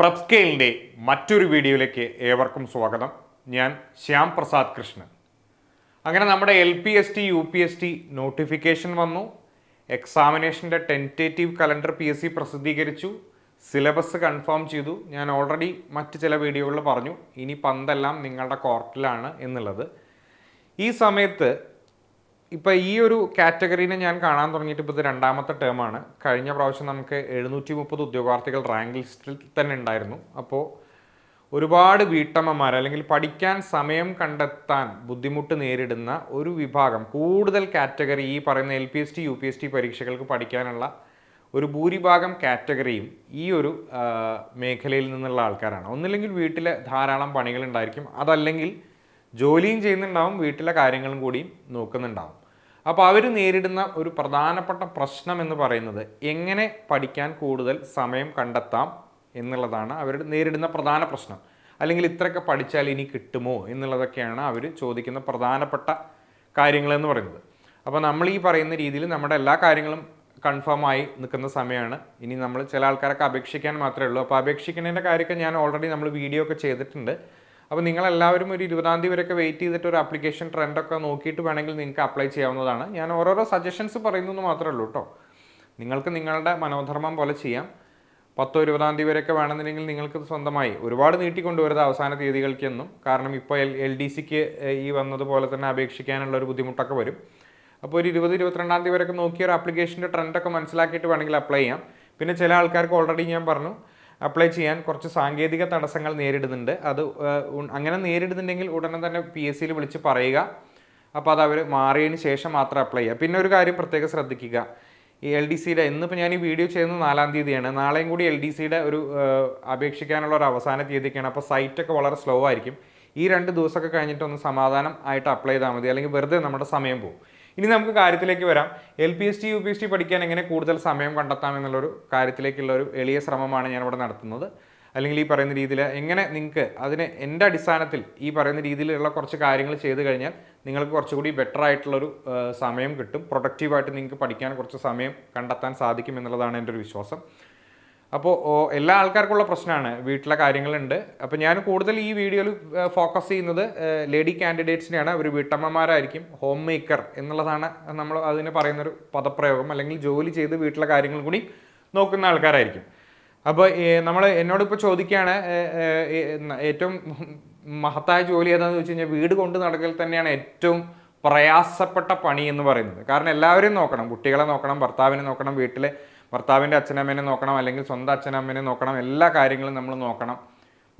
പ്രബ് സ്കെയിലിന്റെ മറ്റൊരു വീഡിയോയിലേക്ക് ഏവർക്കും സ്വാഗതം. ഞാൻ ശ്യാം പ്രസാദ് കൃഷ്ണൻ. അങ്ങനെ നമ്മുടെ L P S T U P S T notification വന്നു. എക്സാമിനേഷന്റെ tentative calendar P S C പ്രസിദ്ധീകരിച്ചു. സിലബസ് കൺഫേം ചെയ്തു. ഞാൻ ഓൾറെഡി മറ്റ് ചില വീഡിയോകളിൽ പറഞ്ഞു. ഇനി പന്തെല്ലാം നിങ്ങളുടെ കോർട്ടിലാണ് എന്നുള്ളത്. ഈ സമയത്ത് ഇപ്പം ഈ ഒരു കാറ്റഗറീനെ ഞാൻ കാണാൻ തുടങ്ങിയിട്ട് ഇപ്പോൾ ഇത് രണ്ടാമത്തെ ടേമാണ് കഴിഞ്ഞ പ്രാവശ്യം നമുക്ക് എഴുന്നൂറ്റി മുപ്പത് ഉദ്യോഗാർത്ഥികൾ റാങ്ക് ലിസ്റ്റിൽ തന്നെ ഉണ്ടായിരുന്നു. അപ്പോൾ ഒരുപാട് വീട്ടമ്മമാർ അല്ലെങ്കിൽ പഠിക്കാൻ സമയം കണ്ടെത്താൻ ബുദ്ധിമുട്ട് നേരിടുന്ന ഒരു വിഭാഗം കൂടുതൽ കാറ്റഗറി ഈ പറയുന്ന L P S T U P S T പരീക്ഷകൾക്ക് പഠിക്കാനുള്ള ഒരു ഭൂരിഭാഗം കാറ്റഗറിയും ഈ ഒരു മേഖലയിൽ നിന്നുള്ള ആൾക്കാരാണ്. ഒന്നില്ലെങ്കിൽ വീട്ടിൽ ധാരാളം പണികളുണ്ടായിരിക്കും അതല്ലെങ്കിൽ ജോലിയും ചെയ്യുന്നുണ്ടാവും വീട്ടിലെ കാര്യങ്ങളും കൂടിയും നോക്കുന്നുണ്ടാവും. അപ്പോൾ അവർ നേരിടുന്ന ഒരു പ്രധാനപ്പെട്ട പ്രശ്നം എന്ന് പറയുന്നത് എങ്ങനെ പഠിക്കാൻ കൂടുതൽ സമയം കണ്ടെത്താം എന്നുള്ളതാണ് അവർ നേരിടുന്ന പ്രധാന പ്രശ്നം. അല്ലെങ്കിൽ ഇത്രയൊക്കെ പഠിച്ചാൽ ഇനി കിട്ടുമോ എന്നുള്ളതൊക്കെയാണ് അവർ ചോദിക്കുന്ന പ്രധാനപ്പെട്ട കാര്യങ്ങളെന്ന് പറയുന്നത്. അപ്പോൾ നമ്മൾ ഈ പറയുന്ന രീതിയിൽ നമ്മുടെ എല്ലാ കാര്യങ്ങളും കൺഫേം ആയി നിൽക്കുന്ന സമയമാണ്. ഇനി നമ്മൾ ചില ആൾക്കാരൊക്കെ അപേക്ഷിക്കാൻ മാത്രമേ ഉള്ളൂ. അപ്പോൾ അപേക്ഷിക്കുന്നതിന്റെ കാര്യമൊക്കെ ഞാൻ ഓൾറെഡി നമ്മൾ വീഡിയോ ഒക്കെ ചെയ്തിട്ടുണ്ട്. അപ്പോൾ നിങ്ങളെല്ലാവരും ഒരു ഇരുപതാം തീയതി വരെയൊക്കെ വെയിറ്റ് ചെയ്തിട്ട് ഒരു ആപ്ലിക്കേഷൻ ട്രെൻഡൊക്കെ നോക്കിയിട്ട് വേണമെങ്കിൽ നിങ്ങൾക്ക് അപ്ലൈ ചെയ്യാവുന്നതാണ്. ഞാൻ ഓരോരോ സജഷൻസ് പറയുന്നു മാത്രമേ ഉള്ളൂ കേട്ടോ നിങ്ങൾക്ക് നിങ്ങളുടെ മനോധർമ്മം പോലെ ചെയ്യാം. പത്തോ ഇരുപതാം തീയതി വരെയൊക്കെ വേണമെന്നുണ്ടെങ്കിൽ നിങ്ങൾക്ക് സ്വന്തമായി ഒരുപാട് നീട്ടിക്കൊണ്ടുവരുന്നത് അവസാന തീയതികൾക്കൊന്നും കാരണം ഇപ്പോൾ എൽ എൽ ഡി സിക്ക് ഈ വന്നതുപോലെ തന്നെ അപേക്ഷിക്കാനുള്ള ഒരു ബുദ്ധിമുട്ടൊക്കെ വരും. അപ്പോൾ ഒരു ഇരുപത് ഇരുപത്തിരണ്ടാം തീയതി വരെയൊക്കെ നോക്കിയ ഒരു ആപ്ലിക്കേഷന്റെ ട്രെൻഡൊക്കെ മനസ്സിലാക്കിയിട്ട് വേണമെങ്കിൽ അപ്ലൈ ചെയ്യാം. പിന്നെ ചില ആൾക്കാർക്ക് ഓൾറെഡി ഞാൻ പറഞ്ഞു അപ്ലൈ ചെയ്യാൻ കുറച്ച് സാങ്കേതിക തടസ്സങ്ങൾ നേരിടുന്നുണ്ട്. അത് അങ്ങനെ നേരിടുന്നുണ്ടെങ്കിൽ ഉടനെ തന്നെ പി എസ് സിയിൽ വിളിച്ച് പറയുക. അപ്പോൾ അത് അവർ മാറിയതിന് ശേഷം മാത്രം അപ്ലൈ ചെയ്യുക. പിന്നെ ഒരു കാര്യം പ്രത്യേകം ശ്രദ്ധിക്കുക. ഈ എൽ ഡി സിയുടെ ഇന്നിപ്പോൾ ഞാൻ ഈ വീഡിയോ ചെയ്യുന്നത് നാലാം തീയതിയാണ്. നാളെയും കൂടി എൽ ഡി സിയുടെ ഒരു അപേക്ഷിക്കാനുള്ള ഒരു അവസാന തീയതിയൊക്കെയാണ്. അപ്പോൾ സൈറ്റൊക്കെ വളരെ സ്ലോ ആയിരിക്കും. ഈ രണ്ട് ദിവസമൊക്കെ കഴിഞ്ഞിട്ടൊന്ന് സമാധാനം ആയിട്ട് അപ്ലൈ ചെയ്താൽ മതി. അല്ലെങ്കിൽ വെറുതെ നമ്മുടെ സമയം പോകും. ഇനി നമുക്ക് കാര്യത്തിലേക്ക് വരാം. L P S T U P S T പഠിക്കാൻ എങ്ങനെ കൂടുതൽ സമയം കണ്ടെത്താം എന്നുള്ളൊരു കാര്യത്തിലേക്കുള്ള ഒരു എളിയ ശ്രമമാണ് ഞാൻ ഇവിടെ നടത്തുന്നത്. അല്ലെങ്കിൽ ഈ പറയുന്ന രീതിയിൽ എങ്ങനെ നിങ്ങൾക്ക് അതിന് എന്റെ അടിസ്ഥാനത്തിൽ ഈ പറയുന്ന രീതിയിലുള്ള കുറച്ച് കാര്യങ്ങൾ ചെയ്തു കഴിഞ്ഞാൽ നിങ്ങൾക്ക് കുറച്ചുകൂടി ബെറ്റർ ആയിട്ടുള്ളൊരു സമയം കിട്ടും. പ്രൊഡക്റ്റീവായിട്ട് നിങ്ങൾക്ക് പഠിക്കാൻ കുറച്ച് സമയം കണ്ടെത്താൻ സാധിക്കും എന്നുള്ളതാണ് എന്റെ ഒരു വിശ്വാസം. അപ്പോൾ എല്ലാ ആൾക്കാർക്കുള്ള പ്രശ്നമാണ് വീട്ടിലെ കാര്യങ്ങളുണ്ട്. അപ്പോൾ ഞാൻ കൂടുതൽ ഈ വീഡിയോയിൽ ഫോക്കസ് ചെയ്യുന്നത് ലേഡി കാൻഡിഡേറ്റ്സിനെയാണ് അവർ വീട്ടമ്മമാരായിരിക്കും ഹോം മേക്കർ എന്നുള്ളതാണ് നമ്മൾ അതിന് പറയുന്നൊരു പദപ്രയോഗം. അല്ലെങ്കിൽ ജോലി ചെയ്ത് വീട്ടിലെ കാര്യങ്ങൾ കൂടി നോക്കുന്ന ആൾക്കാരായിരിക്കും. അപ്പോൾ നമ്മൾ എന്നോടിപ്പോൾ ചോദിക്കുകയാണ് ഏറ്റവും മഹത്തായ ജോലി ഏതാണെന്ന് വെച്ച് കഴിഞ്ഞാൽ വീട് കൊണ്ട് നടക്കൽ തന്നെയാണ് ഏറ്റവും പ്രയാസപ്പെട്ട പണി എന്ന് പറയുന്നത്. കാരണം എല്ലാവരെയും നോക്കണം. കുട്ടികളെ നോക്കണം ഭർത്താവിനെ നോക്കണം വീട്ടിലെ ഭർത്താവിന്റെ അച്ഛനമ്മേനെ നോക്കണം അല്ലെങ്കിൽ സ്വന്തം അച്ഛനമ്മേനെ നോക്കണം എല്ലാ കാര്യങ്ങളും നമ്മൾ നോക്കണം.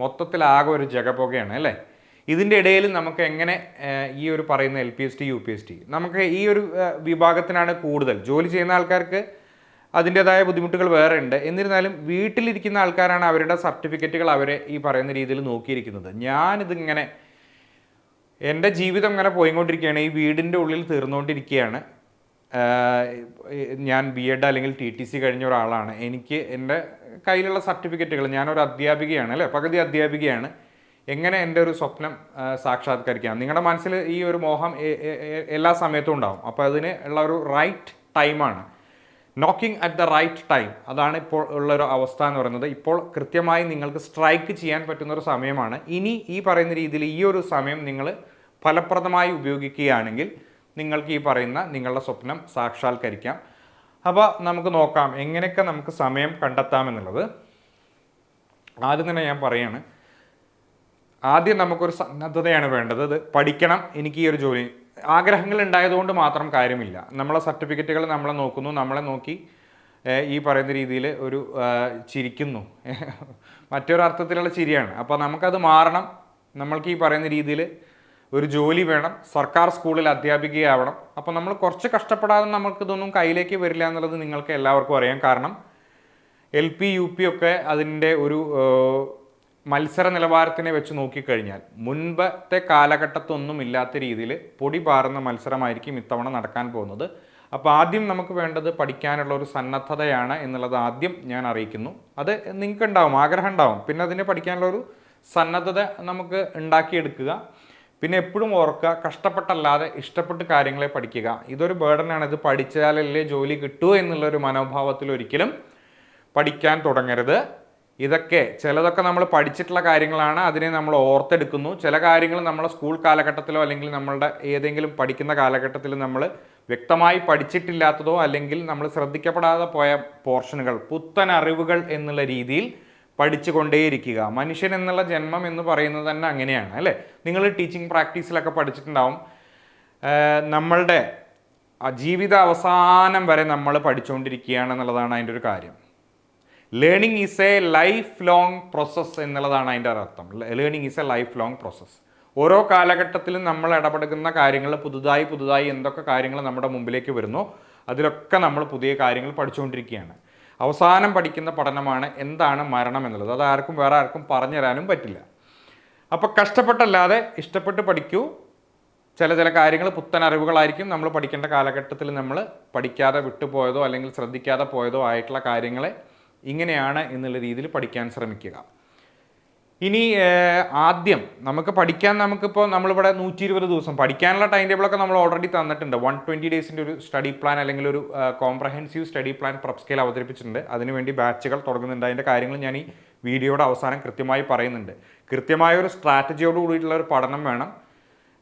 മൊത്തത്തിൽ ആകെ ഒരു ജഗപുകയാണ് അല്ലേ? ഇതിന്റെ ഇടയിൽ നമുക്ക് എങ്ങനെ ഈ ഒരു പറയുന്ന L P S T U P S T നമുക്ക് ഈ ഒരു വിഭാഗത്തിനാണ് കൂടുതൽ. ജോലി ചെയ്യുന്ന ആൾക്കാർക്ക് അതിന്റേതായ ബുദ്ധിമുട്ടുകൾ വേറെ ഉണ്ട്. എന്നിരുന്നാലും വീട്ടിലിരിക്കുന്ന ആൾക്കാരാണ് അവരുടെ സർട്ടിഫിക്കറ്റുകൾ അവരെ ഈ പറയുന്ന രീതിയിൽ നോക്കിയിരിക്കുന്നത്. ഞാനിതിങ്ങനെ എന്റെ ജീവിതം ഇങ്ങനെ പോയിക്കൊണ്ടിരിക്കുകയാണ്. ഈ വീടിന്റെ ഉള്ളിൽ തീർന്നുകൊണ്ടിരിക്കുകയാണ്. ഞാൻ ബി എഡ് അല്ലെങ്കിൽ ടി ടി സി കഴിഞ്ഞ ഒരാളാണ്. എനിക്ക് എന്റെ കയ്യിലുള്ള സർട്ടിഫിക്കറ്റുകൾ ഞാനൊരു അധ്യാപികയാണ് അല്ലേ? പകുതി അധ്യാപികയാണ്. എങ്ങനെ എന്റെ ഒരു സ്വപ്നം സാക്ഷാത്കരിക്കാം? നിങ്ങളുടെ മനസ്സിൽ ഈ ഒരു മോഹം എല്ലാ സമയത്തും ഉണ്ടാവും. അപ്പോൾ അതിന് ഉള്ള ഒരു റൈറ്റ് ടൈമാണ് looking at the right time അതാണ് ഇപ്പോൾ ഉള്ള ഒരു അവസ്ഥ എന്ന് പറയുന്നത്. ഇപ്പോൾ കൃത്യമായി നിങ്ങൾക്ക് സ്ട്രൈക്ക് ചെയ്യാൻ പറ്റുന്ന ഒരു സമയമാണ്. ഇനി ഈ പറയുന്ന രീതിയിൽ ഈ ഒരു സമയം നിങ്ങൾ ഫലപ്രദമായി ഉപയോഗിക്കുകയാണെങ്കിൽ നിങ്ങൾക്ക് ഈ പറയുന്ന നിങ്ങളുടെ സ്വപ്നം സാക്ഷാത്കരിക്കാം. അപ്പോൾ നമുക്ക് നോക്കാം എങ്ങനെയൊക്കെ നമുക്ക് സമയം കണ്ടെത്താമെന്നുള്ളത്. ആദ്യം തന്നെ ഞാൻ പറയാണ് ആദ്യം നമുക്കൊരു സന്നദ്ധതയാണ് വേണ്ടത്. ഇത് പഠിക്കണം എനിക്ക് ഈ ഒരു ജോലി. ആഗ്രഹങ്ങൾ ഉണ്ടായതുകൊണ്ട് മാത്രം കാര്യമില്ല. നമ്മളെ സർട്ടിഫിക്കറ്റുകൾ നമ്മളെ നോക്കുന്നു നമ്മളെ നോക്കി ഈ പറയുന്ന രീതിയിൽ ഒരു ചിരിക്കുന്നു. മറ്റൊരു അർത്ഥത്തിലുള്ള ചിരിയാണ്. അപ്പോൾ നമുക്കത് മാറണം. നമ്മൾക്ക് ഈ പറയുന്ന രീതിയിൽ ഒരു ജോലി വേണം സർക്കാർ സ്കൂളിൽ അധ്യാപികയാവണം. അപ്പോൾ നമ്മൾ കുറച്ച് കഷ്ടപ്പെടാതെ നമുക്കിതൊന്നും കയ്യിലേക്ക് വരില്ല എന്നുള്ളത് നിങ്ങൾക്ക് എല്ലാവർക്കും അറിയാം. കാരണം എൽ പി യു പി ഒക്കെ അതിന്റെ ഒരു മത്സര നിലവാരത്തിനെ വെച്ച് നോക്കിക്കഴിഞ്ഞാൽ മുൻപത്തെ കാലഘട്ടത്തൊന്നും ഇല്ലാത്ത രീതിയിൽ പൊടി പാറുന്ന മത്സരമായിരിക്കും ഇത്തവണ നടക്കാൻ പോകുന്നത്. അപ്പോൾ ആദ്യം നമുക്ക് വേണ്ടത് പഠിക്കാനുള്ള ഒരു സന്നദ്ധതയാണ് എന്നുള്ളത് ആദ്യം ഞാൻ അറിയിക്കുന്നു. അത് നിങ്ങൾക്ക് ഉണ്ടാവും ആഗ്രഹം ഉണ്ടാവും. പിന്നെ അതിനെ പഠിക്കാനുള്ള ഒരു സന്നദ്ധത നമുക്ക് ഉണ്ടാക്കിയെടുക്കുക. പിന്നെ എപ്പോഴും ഓർക്കുക കഷ്ടപ്പെട്ടല്ലാതെ ഇഷ്ടപ്പെട്ട് കാര്യങ്ങളെ പഠിക്കുക. ഇതൊരു ബേർഡനാണ് ഇത് പഠിച്ചാലല്ലേ ജോലി കിട്ടൂ എന്നുള്ളൊരു മനോഭാവത്തിൽ ഒരിക്കലും പഠിക്കാൻ തുടങ്ങരുത്. ഇതൊക്കെ ചിലതൊക്കെ നമ്മൾ പഠിച്ചിട്ടുള്ള കാര്യങ്ങളാണ്. അതിനെ നമ്മൾ ഓർത്തെടുക്കുന്നു. ചില കാര്യങ്ങൾ നമ്മളെ സ്കൂൾ കാലഘട്ടത്തിലോ അല്ലെങ്കിൽ നമ്മളുടെ ഏതെങ്കിലും പഠിക്കുന്ന കാലഘട്ടത്തിൽ നമ്മൾ വ്യക്തമായി പഠിച്ചിട്ടില്ലാത്തതോ അല്ലെങ്കിൽ നമ്മൾ ശ്രദ്ധിക്കപ്പെടാതെ പോയ പോർഷനുകൾ പുത്തൻ അറിവുകൾ എന്നുള്ള രീതിയിൽ പഠിച്ചു കൊണ്ടേയിരിക്കുക മനുഷ്യൻ എന്നുള്ള ജന്മം എന്ന് പറയുന്നത് തന്നെ അങ്ങനെയാണ് അല്ലേ? നിങ്ങൾ ടീച്ചിങ് പ്രാക്ടീസിലൊക്കെ പഠിച്ചിട്ടുണ്ടാവും. നമ്മളുടെ ജീവിത അവസാനം വരെ നമ്മൾ പഠിച്ചുകൊണ്ടിരിക്കുകയാണ് എന്നുള്ളതാണ് അതിന്റെ ഒരു കാര്യം. Learning is a life long process എന്നുള്ളതാണ് അതിന്റെ അർത്ഥം. Learning is a life long process ഓരോ കാലഘട്ടത്തിലും നമ്മൾ ഇടപെടുക്കുന്ന കാര്യങ്ങൾ പുതുതായി പുതുതായി എന്തൊക്കെ കാര്യങ്ങൾ നമ്മുടെ മുമ്പിലേക്ക് വരുന്നു അതിലൊക്കെ നമ്മൾ പുതിയ കാര്യങ്ങൾ പഠിച്ചുകൊണ്ടിരിക്കുകയാണ്. അവസാനം പഠിക്കുന്ന പഠനമാണ് എന്താണ് മരണം എന്നുള്ളത്. അത് ആർക്കും വേറെ ആർക്കും പറഞ്ഞു തരാനും പറ്റില്ല. അപ്പോൾ കഷ്ടപ്പെട്ടല്ലാതെ ഇഷ്ടപ്പെട്ട് പഠിക്കൂ. ചില ചില കാര്യങ്ങൾ പുത്തൻ അറിവുകളായിരിക്കും നമ്മൾ പഠിക്കേണ്ട കാലഘട്ടത്തിൽ നമ്മൾ പഠിക്കാതെ വിട്ടുപോയതോ അല്ലെങ്കിൽ ശ്രദ്ധിക്കാതെ പോയതോ ആയിട്ടുള്ള കാര്യങ്ങളെ ഇങ്ങനെയാണ് എന്നുള്ള രീതിയിൽ പഠിക്കാൻ ശ്രമിക്കുക. ഇനി ആദ്യം നമുക്ക് പഠിക്കാൻ നമുക്കിപ്പോൾ നമ്മളിവിടെ നൂറ്റി ഇരുപത് ദിവസം പഠിക്കാനുള്ള ടൈം ടേബിളൊക്കെ നമ്മൾ ഓൾറെഡി തന്നിട്ടുണ്ട്. വൺ ട്വന്റി ഡേയ്സിന്റെ ഒരു സ്റ്റഡി പ്ലാൻ അല്ലെങ്കിൽ ഒരു comprehensive study plan prep scale അവതരിപ്പിച്ചിട്ടുണ്ട്. അതിനുവേണ്ടി ബാച്ചുകൾ തുടങ്ങുന്നുണ്ട്. അതിന്റെ കാര്യങ്ങൾ ഞാൻ ഈ വീഡിയോയുടെ അവസാനം കൃത്യമായി പറയുന്നുണ്ട്. കൃത്യമായ ഒരു സ്ട്രാറ്റജിയോട് കൂടിയിട്ടുള്ള ഒരു പഠനം വേണം.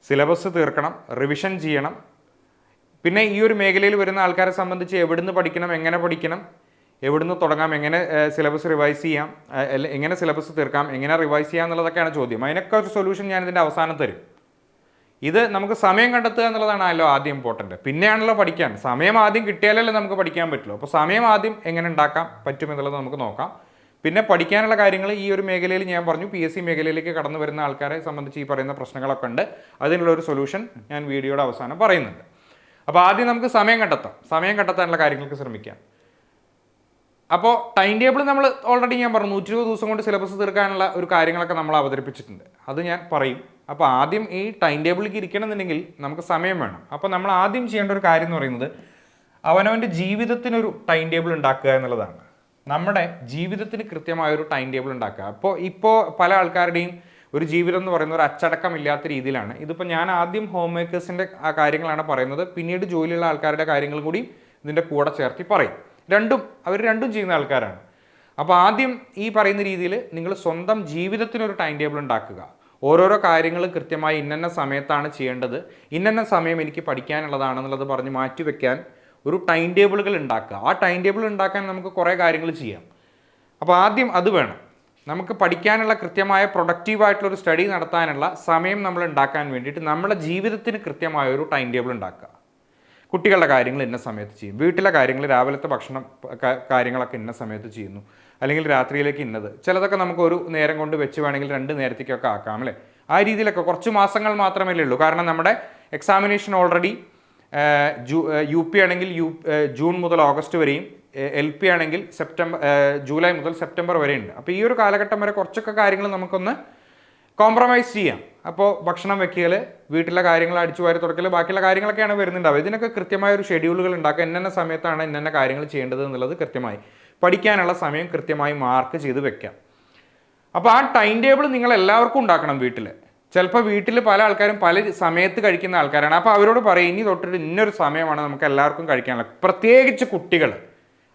സിലബസ് തീർക്കണം. റിവിഷൻ ചെയ്യണം. പിന്നെ ഈ ഒരു മേഖലയിൽ വരുന്ന ആൾക്കാരെ സംബന്ധിച്ച് എവിടുന്ന് പഠിക്കണം എങ്ങനെ പഠിക്കണം എവിടുന്ന് തുടങ്ങാം എങ്ങനെ സിലബസ് റിവൈസ് ചെയ്യാം എങ്ങനെ സിലബസ് തീർക്കാം എങ്ങനെ റിവൈസ് ചെയ്യാം എന്നുള്ളതൊക്കെയാണ് ചോദ്യം. അതിനൊക്കെ ഒരു സൊല്യൂഷൻ ഞാൻ ഇതിന്റെ അവസാനം തരും. ഇത് നമുക്ക് സമയം കണ്ടെത്തുക എന്നുള്ളതാണല്ലോ ആദ്യം ഇമ്പോർട്ടന്റ് പിന്നെയാണല്ലോ പഠിക്കാൻ. സമയം ആദ്യം കിട്ടിയാലല്ലേ നമുക്ക് പഠിക്കാൻ പറ്റുള്ളൂ. അപ്പോൾ സമയം ആദ്യം എങ്ങനെ ഉണ്ടാക്കാം പറ്റും എന്നുള്ളത് നമുക്ക് നോക്കാം. പിന്നെ പഠിക്കാനുള്ള കാര്യങ്ങൾ ഈ ഒരു മേഖലയിൽ ഞാൻ പറഞ്ഞു. പി എസ് സി മേഖലയിലേക്ക് കടന്നു വരുന്ന ആൾക്കാരെ സംബന്ധിച്ച് ഈ പറയുന്ന പ്രശ്നങ്ങളൊക്കെ ഉണ്ട്. അതിനുള്ള ഒരു സൊല്യൂഷൻ ഞാൻ വീഡിയോയുടെ അവസാനം പറയുന്നുണ്ട്. അപ്പോൾ ആദ്യം നമുക്ക് സമയം കണ്ടെത്താം. സമയം കണ്ടെത്താനുള്ള കാര്യങ്ങൾക്ക് ശ്രമിക്കാം. അപ്പോൾ ടൈം ടേബിൾ നമ്മൾ ഓൾറെഡി ഞാൻ പറഞ്ഞു നൂറ്റി ഇരുപത് ദിവസം കൊണ്ട് സിലബസ് തീർക്കാനുള്ള ഒരു കാര്യങ്ങളൊക്കെ നമ്മൾ അവതരിപ്പിച്ചിട്ടുണ്ട്. അത് ഞാൻ പറയും. അപ്പോൾ ആദ്യം ഈ ടൈം ടേബിളിലേക്ക് ഇരിക്കണമെന്നുണ്ടെങ്കിൽ നമുക്ക് സമയം വേണം. അപ്പോൾ നമ്മൾ ആദ്യം ചെയ്യേണ്ട ഒരു കാര്യം എന്ന് പറയുന്നത് അവനവന്റെ ജീവിതത്തിനൊരു ടൈം ടേബിൾ ഉണ്ടാക്കുക എന്നുള്ളതാണ്. നമ്മുടെ ജീവിതത്തിന് കൃത്യമായ ഒരു ടൈം ടേബിൾ ഉണ്ടാക്കുക. അപ്പോൾ ഇപ്പോൾ പല ആൾക്കാരുടെയും ഒരു ജീവിതം എന്ന് പറയുന്ന ഒരു അച്ചടക്കമില്ലാത്ത രീതിയിലാണ്. ഇതിപ്പോൾ ഞാൻ ആദ്യം ഹോം മേക്കേഴ്സിന്റെ കാര്യങ്ങളാണ് പറയുന്നത്. പിന്നീട് ജോലിയുള്ള ആൾക്കാരുടെ കാര്യങ്ങൾ കൂടി ഇതിന്റെ കൂടെ ചേർത്തി പറയും. രണ്ടും അവർ രണ്ടും ചെയ്യുന്ന ആൾക്കാരാണ്. അപ്പോൾ ആദ്യം ഈ പറയുന്ന രീതിയിൽ നിങ്ങൾ സ്വന്തം ജീവിതത്തിനൊരു ടൈം ടേബിൾ ഉണ്ടാക്കുക. ഓരോരോ കാര്യങ്ങൾ കൃത്യമായി ഇന്നന്ന സമയത്താണ് ചെയ്യേണ്ടത്. ഇന്നന്ന സമയം എനിക്ക് പഠിക്കാനുള്ളതാണെന്നുള്ളത് പറഞ്ഞ് മാറ്റിവെക്കാൻ ഒരു ടൈം ടേബിളുകൾ ഉണ്ടാക്കുക. ആ ടൈം ടേബിൾ ഉണ്ടാക്കാൻ നമുക്ക് കുറേ കാര്യങ്ങൾ ചെയ്യാം. അപ്പോൾ ആദ്യം അത് വേണം. നമുക്ക് പഠിക്കാനുള്ള കൃത്യമായ പ്രൊഡക്റ്റീവായിട്ടുള്ള ഒരു സ്റ്റഡി നടത്താനുള്ള സമയം നമ്മൾ ഉണ്ടാക്കാൻ വേണ്ടിയിട്ട് നമ്മുടെ ജീവിതത്തിന് കൃത്യമായ ഒരു ടൈം ടേബിൾ ഉണ്ടാക്കുക. കുട്ടികളുടെ കാര്യങ്ങൾ ഇന്ന സമയത്ത് ചെയ്യും. വീട്ടിലെ കാര്യങ്ങൾ രാവിലത്തെ ഭക്ഷണം കാര്യങ്ങളൊക്കെ ഇന്ന സമയത്ത് ചെയ്യുന്നു. അല്ലെങ്കിൽ രാത്രിയിലേക്ക് ഇന്നത്. ചിലതൊക്കെ നമുക്ക് ഒരു നേരം കൊണ്ട് വെച്ച് വേണമെങ്കിൽ രണ്ട് നേരത്തേക്കൊക്കെ ആക്കാം അല്ലേ? ആ രീതിയിലൊക്കെ കുറച്ച് മാസങ്ങൾ മാത്രമേ ഉള്ളൂ. കാരണം നമ്മുടെ എക്സാമിനേഷൻ ഓൾറെഡി യു പി ആണെങ്കിൽ യു ജൂൺ മുതൽ ഓഗസ്റ്റ് വരെയും എൽ പി ആണെങ്കിൽ സെപ്റ്റംബർ ജൂലൈ മുതൽ സെപ്റ്റംബർ വരെയുണ്ട്. അപ്പോൾ ഈ ഒരു കാലഘട്ടം വരെ കുറച്ചൊക്കെ കാര്യങ്ങൾ നമുക്കൊന്ന് കോംപ്രമൈസ് ചെയ്യാം. അപ്പോൾ ഭക്ഷണം വെക്കൽ വീട്ടിലെ കാര്യങ്ങൾ അടിച്ചു വാരി തുടക്കൽ ബാക്കിയുള്ള കാര്യങ്ങളൊക്കെയാണ് വരുന്നുണ്ടാവുക. ഇതിനൊക്കെ കൃത്യമായ ഒരു ഷെഡ്യൂളുകൾ ഉണ്ടാക്കുക. ഇന്ന സമയത്താണ് ഇന്ന കാര്യങ്ങൾ ചെയ്യേണ്ടത് എന്നുള്ളത് കൃത്യമായി. പഠിക്കാനുള്ള സമയം കൃത്യമായി മാർക്ക് ചെയ്ത് വെക്കാം. അപ്പോൾ ആ ടൈം ടേബിൾ നിങ്ങൾ എല്ലാവർക്കും ഉണ്ടാക്കണം വീട്ടിൽ ചിലപ്പോൾ വീട്ടിൽ പല ആൾക്കാരും പല സമയത്ത് കഴിക്കുന്ന ആൾക്കാരാണ്. അപ്പോൾ അവരോട് പറയും ഇനി തൊട്ടിട്ട് ഇന്നൊരു സമയമാണ് നമുക്ക് എല്ലാവർക്കും കഴിക്കാനുള്ളത് പ്രത്യേകിച്ച് കുട്ടികൾ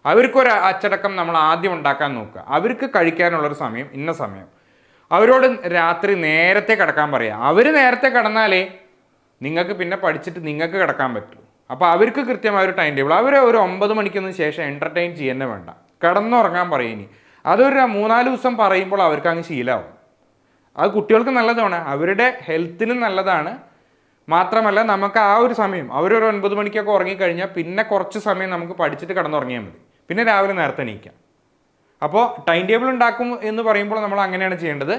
അവർക്കൊരു അച്ചടക്കം നമ്മൾ ആദ്യം ഉണ്ടാക്കാൻ നോക്കുക. അവർക്ക് കഴിക്കാനുള്ളൊരു സമയം ഇന്ന സമയം. അവരോട് രാത്രി നേരത്തെ കിടക്കാൻ പറയാം. അവർ നേരത്തെ കിടന്നാലേ നിങ്ങൾക്ക് പിന്നെ പഠിച്ചിട്ട് നിങ്ങൾക്ക് കിടക്കാൻ പറ്റുള്ളൂ അപ്പോൾ അവർക്ക് കൃത്യമായ ഒരു ടൈം ടേബിൾ അവർ ഒരു ഒമ്പത് മണിക്കൊന്നും ശേഷം എന്റർടൈൻ ചെയ്യുന്നേ വേണ്ട. കിടന്നുറങ്ങാൻ പറയും ഇനി. അതൊരു മൂന്നാൽ ദിവസം പറയുമ്പോൾ അവർക്ക് അങ്ങ് ശീലമാവും അത് കുട്ടികൾക്ക് നല്ലതാണ്. അവരുടെ ഹെൽത്തിനും നല്ലതാണ്. മാത്രമല്ല നമുക്ക് ആ ഒരു സമയം അവരൊരു ഒൻപത് മണിക്കൊക്കെ ഉറങ്ങിക്കഴിഞ്ഞാൽ പിന്നെ കുറച്ച് സമയം നമുക്ക് പഠിച്ചിട്ട് കിടന്നുറങ്ങിയാൽ മതി. പിന്നെ രാവിലെ നേരത്തെ എണീക്കാം. അപ്പോൾ ടൈം ടേബിൾ ഉണ്ടാക്കും എന്ന് പറയുമ്പോൾ നമ്മൾ അങ്ങനെയാണ് ചെയ്യേണ്ടത്.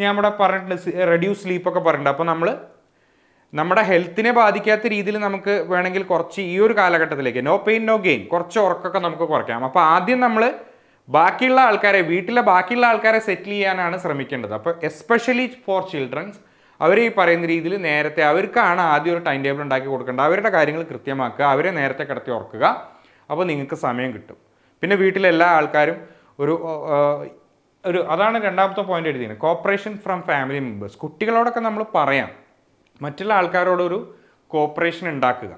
ഞാൻ ഇവിടെ പറഞ്ഞിട്ടുണ്ട് റെഡ്യൂസ് സ്ലീപ്പൊക്കെ പറഞ്ഞിട്ടുണ്ട്. അപ്പോൾ നമ്മൾ നമ്മുടെ ഹെൽത്തിനെ ബാധിക്കാത്ത രീതിയിൽ നമുക്ക് വേണമെങ്കിൽ കുറച്ച് ഈ ഒരു കാലഘട്ടത്തിലേക്ക് നോ പെയിൻ നോ ഗെയിൻ കുറച്ച് ഉറക്കമൊക്കെ നമുക്ക് കുറയ്ക്കാം. അപ്പോൾ ആദ്യം നമ്മൾ ബാക്കിയുള്ള ആൾക്കാരെ വീട്ടിലെ ബാക്കിയുള്ള ആൾക്കാരെ സെറ്റിൽ ചെയ്യാനാണ് ശ്രമിക്കേണ്ടത്. അപ്പോൾ എസ്പെഷ്യലി ഫോർ ചിൽഡ്രൻസ് അവർ ഈ പറയുന്ന രീതിയിൽ നേരത്തെ അവർക്കാണ് ആദ്യം ഒരു ടൈം ടേബിൾ ഉണ്ടാക്കി കൊടുക്കേണ്ടത്. അവരുടെ കാര്യങ്ങൾ കൃത്യമാക്കുക അവരെ നേരത്തെ കിടത്തി ഉറക്കുക. അപ്പോൾ നിങ്ങൾക്ക് സമയം കിട്ടും. പിന്നെ വീട്ടിലെല്ലാ ആൾക്കാരും ഒരു ഒരു അതാണ് രണ്ടാമത്തെ പോയിന്റ് എഴുതിയത് കോപ്പറേഷൻ ഫ്രം ഫാമിലി മെമ്പേഴ്സ് കുട്ടികളോടൊക്കെ നമ്മൾ പറയാം. മറ്റുള്ള ആൾക്കാരോടൊരു കോപ്പറേഷൻ ഉണ്ടാക്കുക.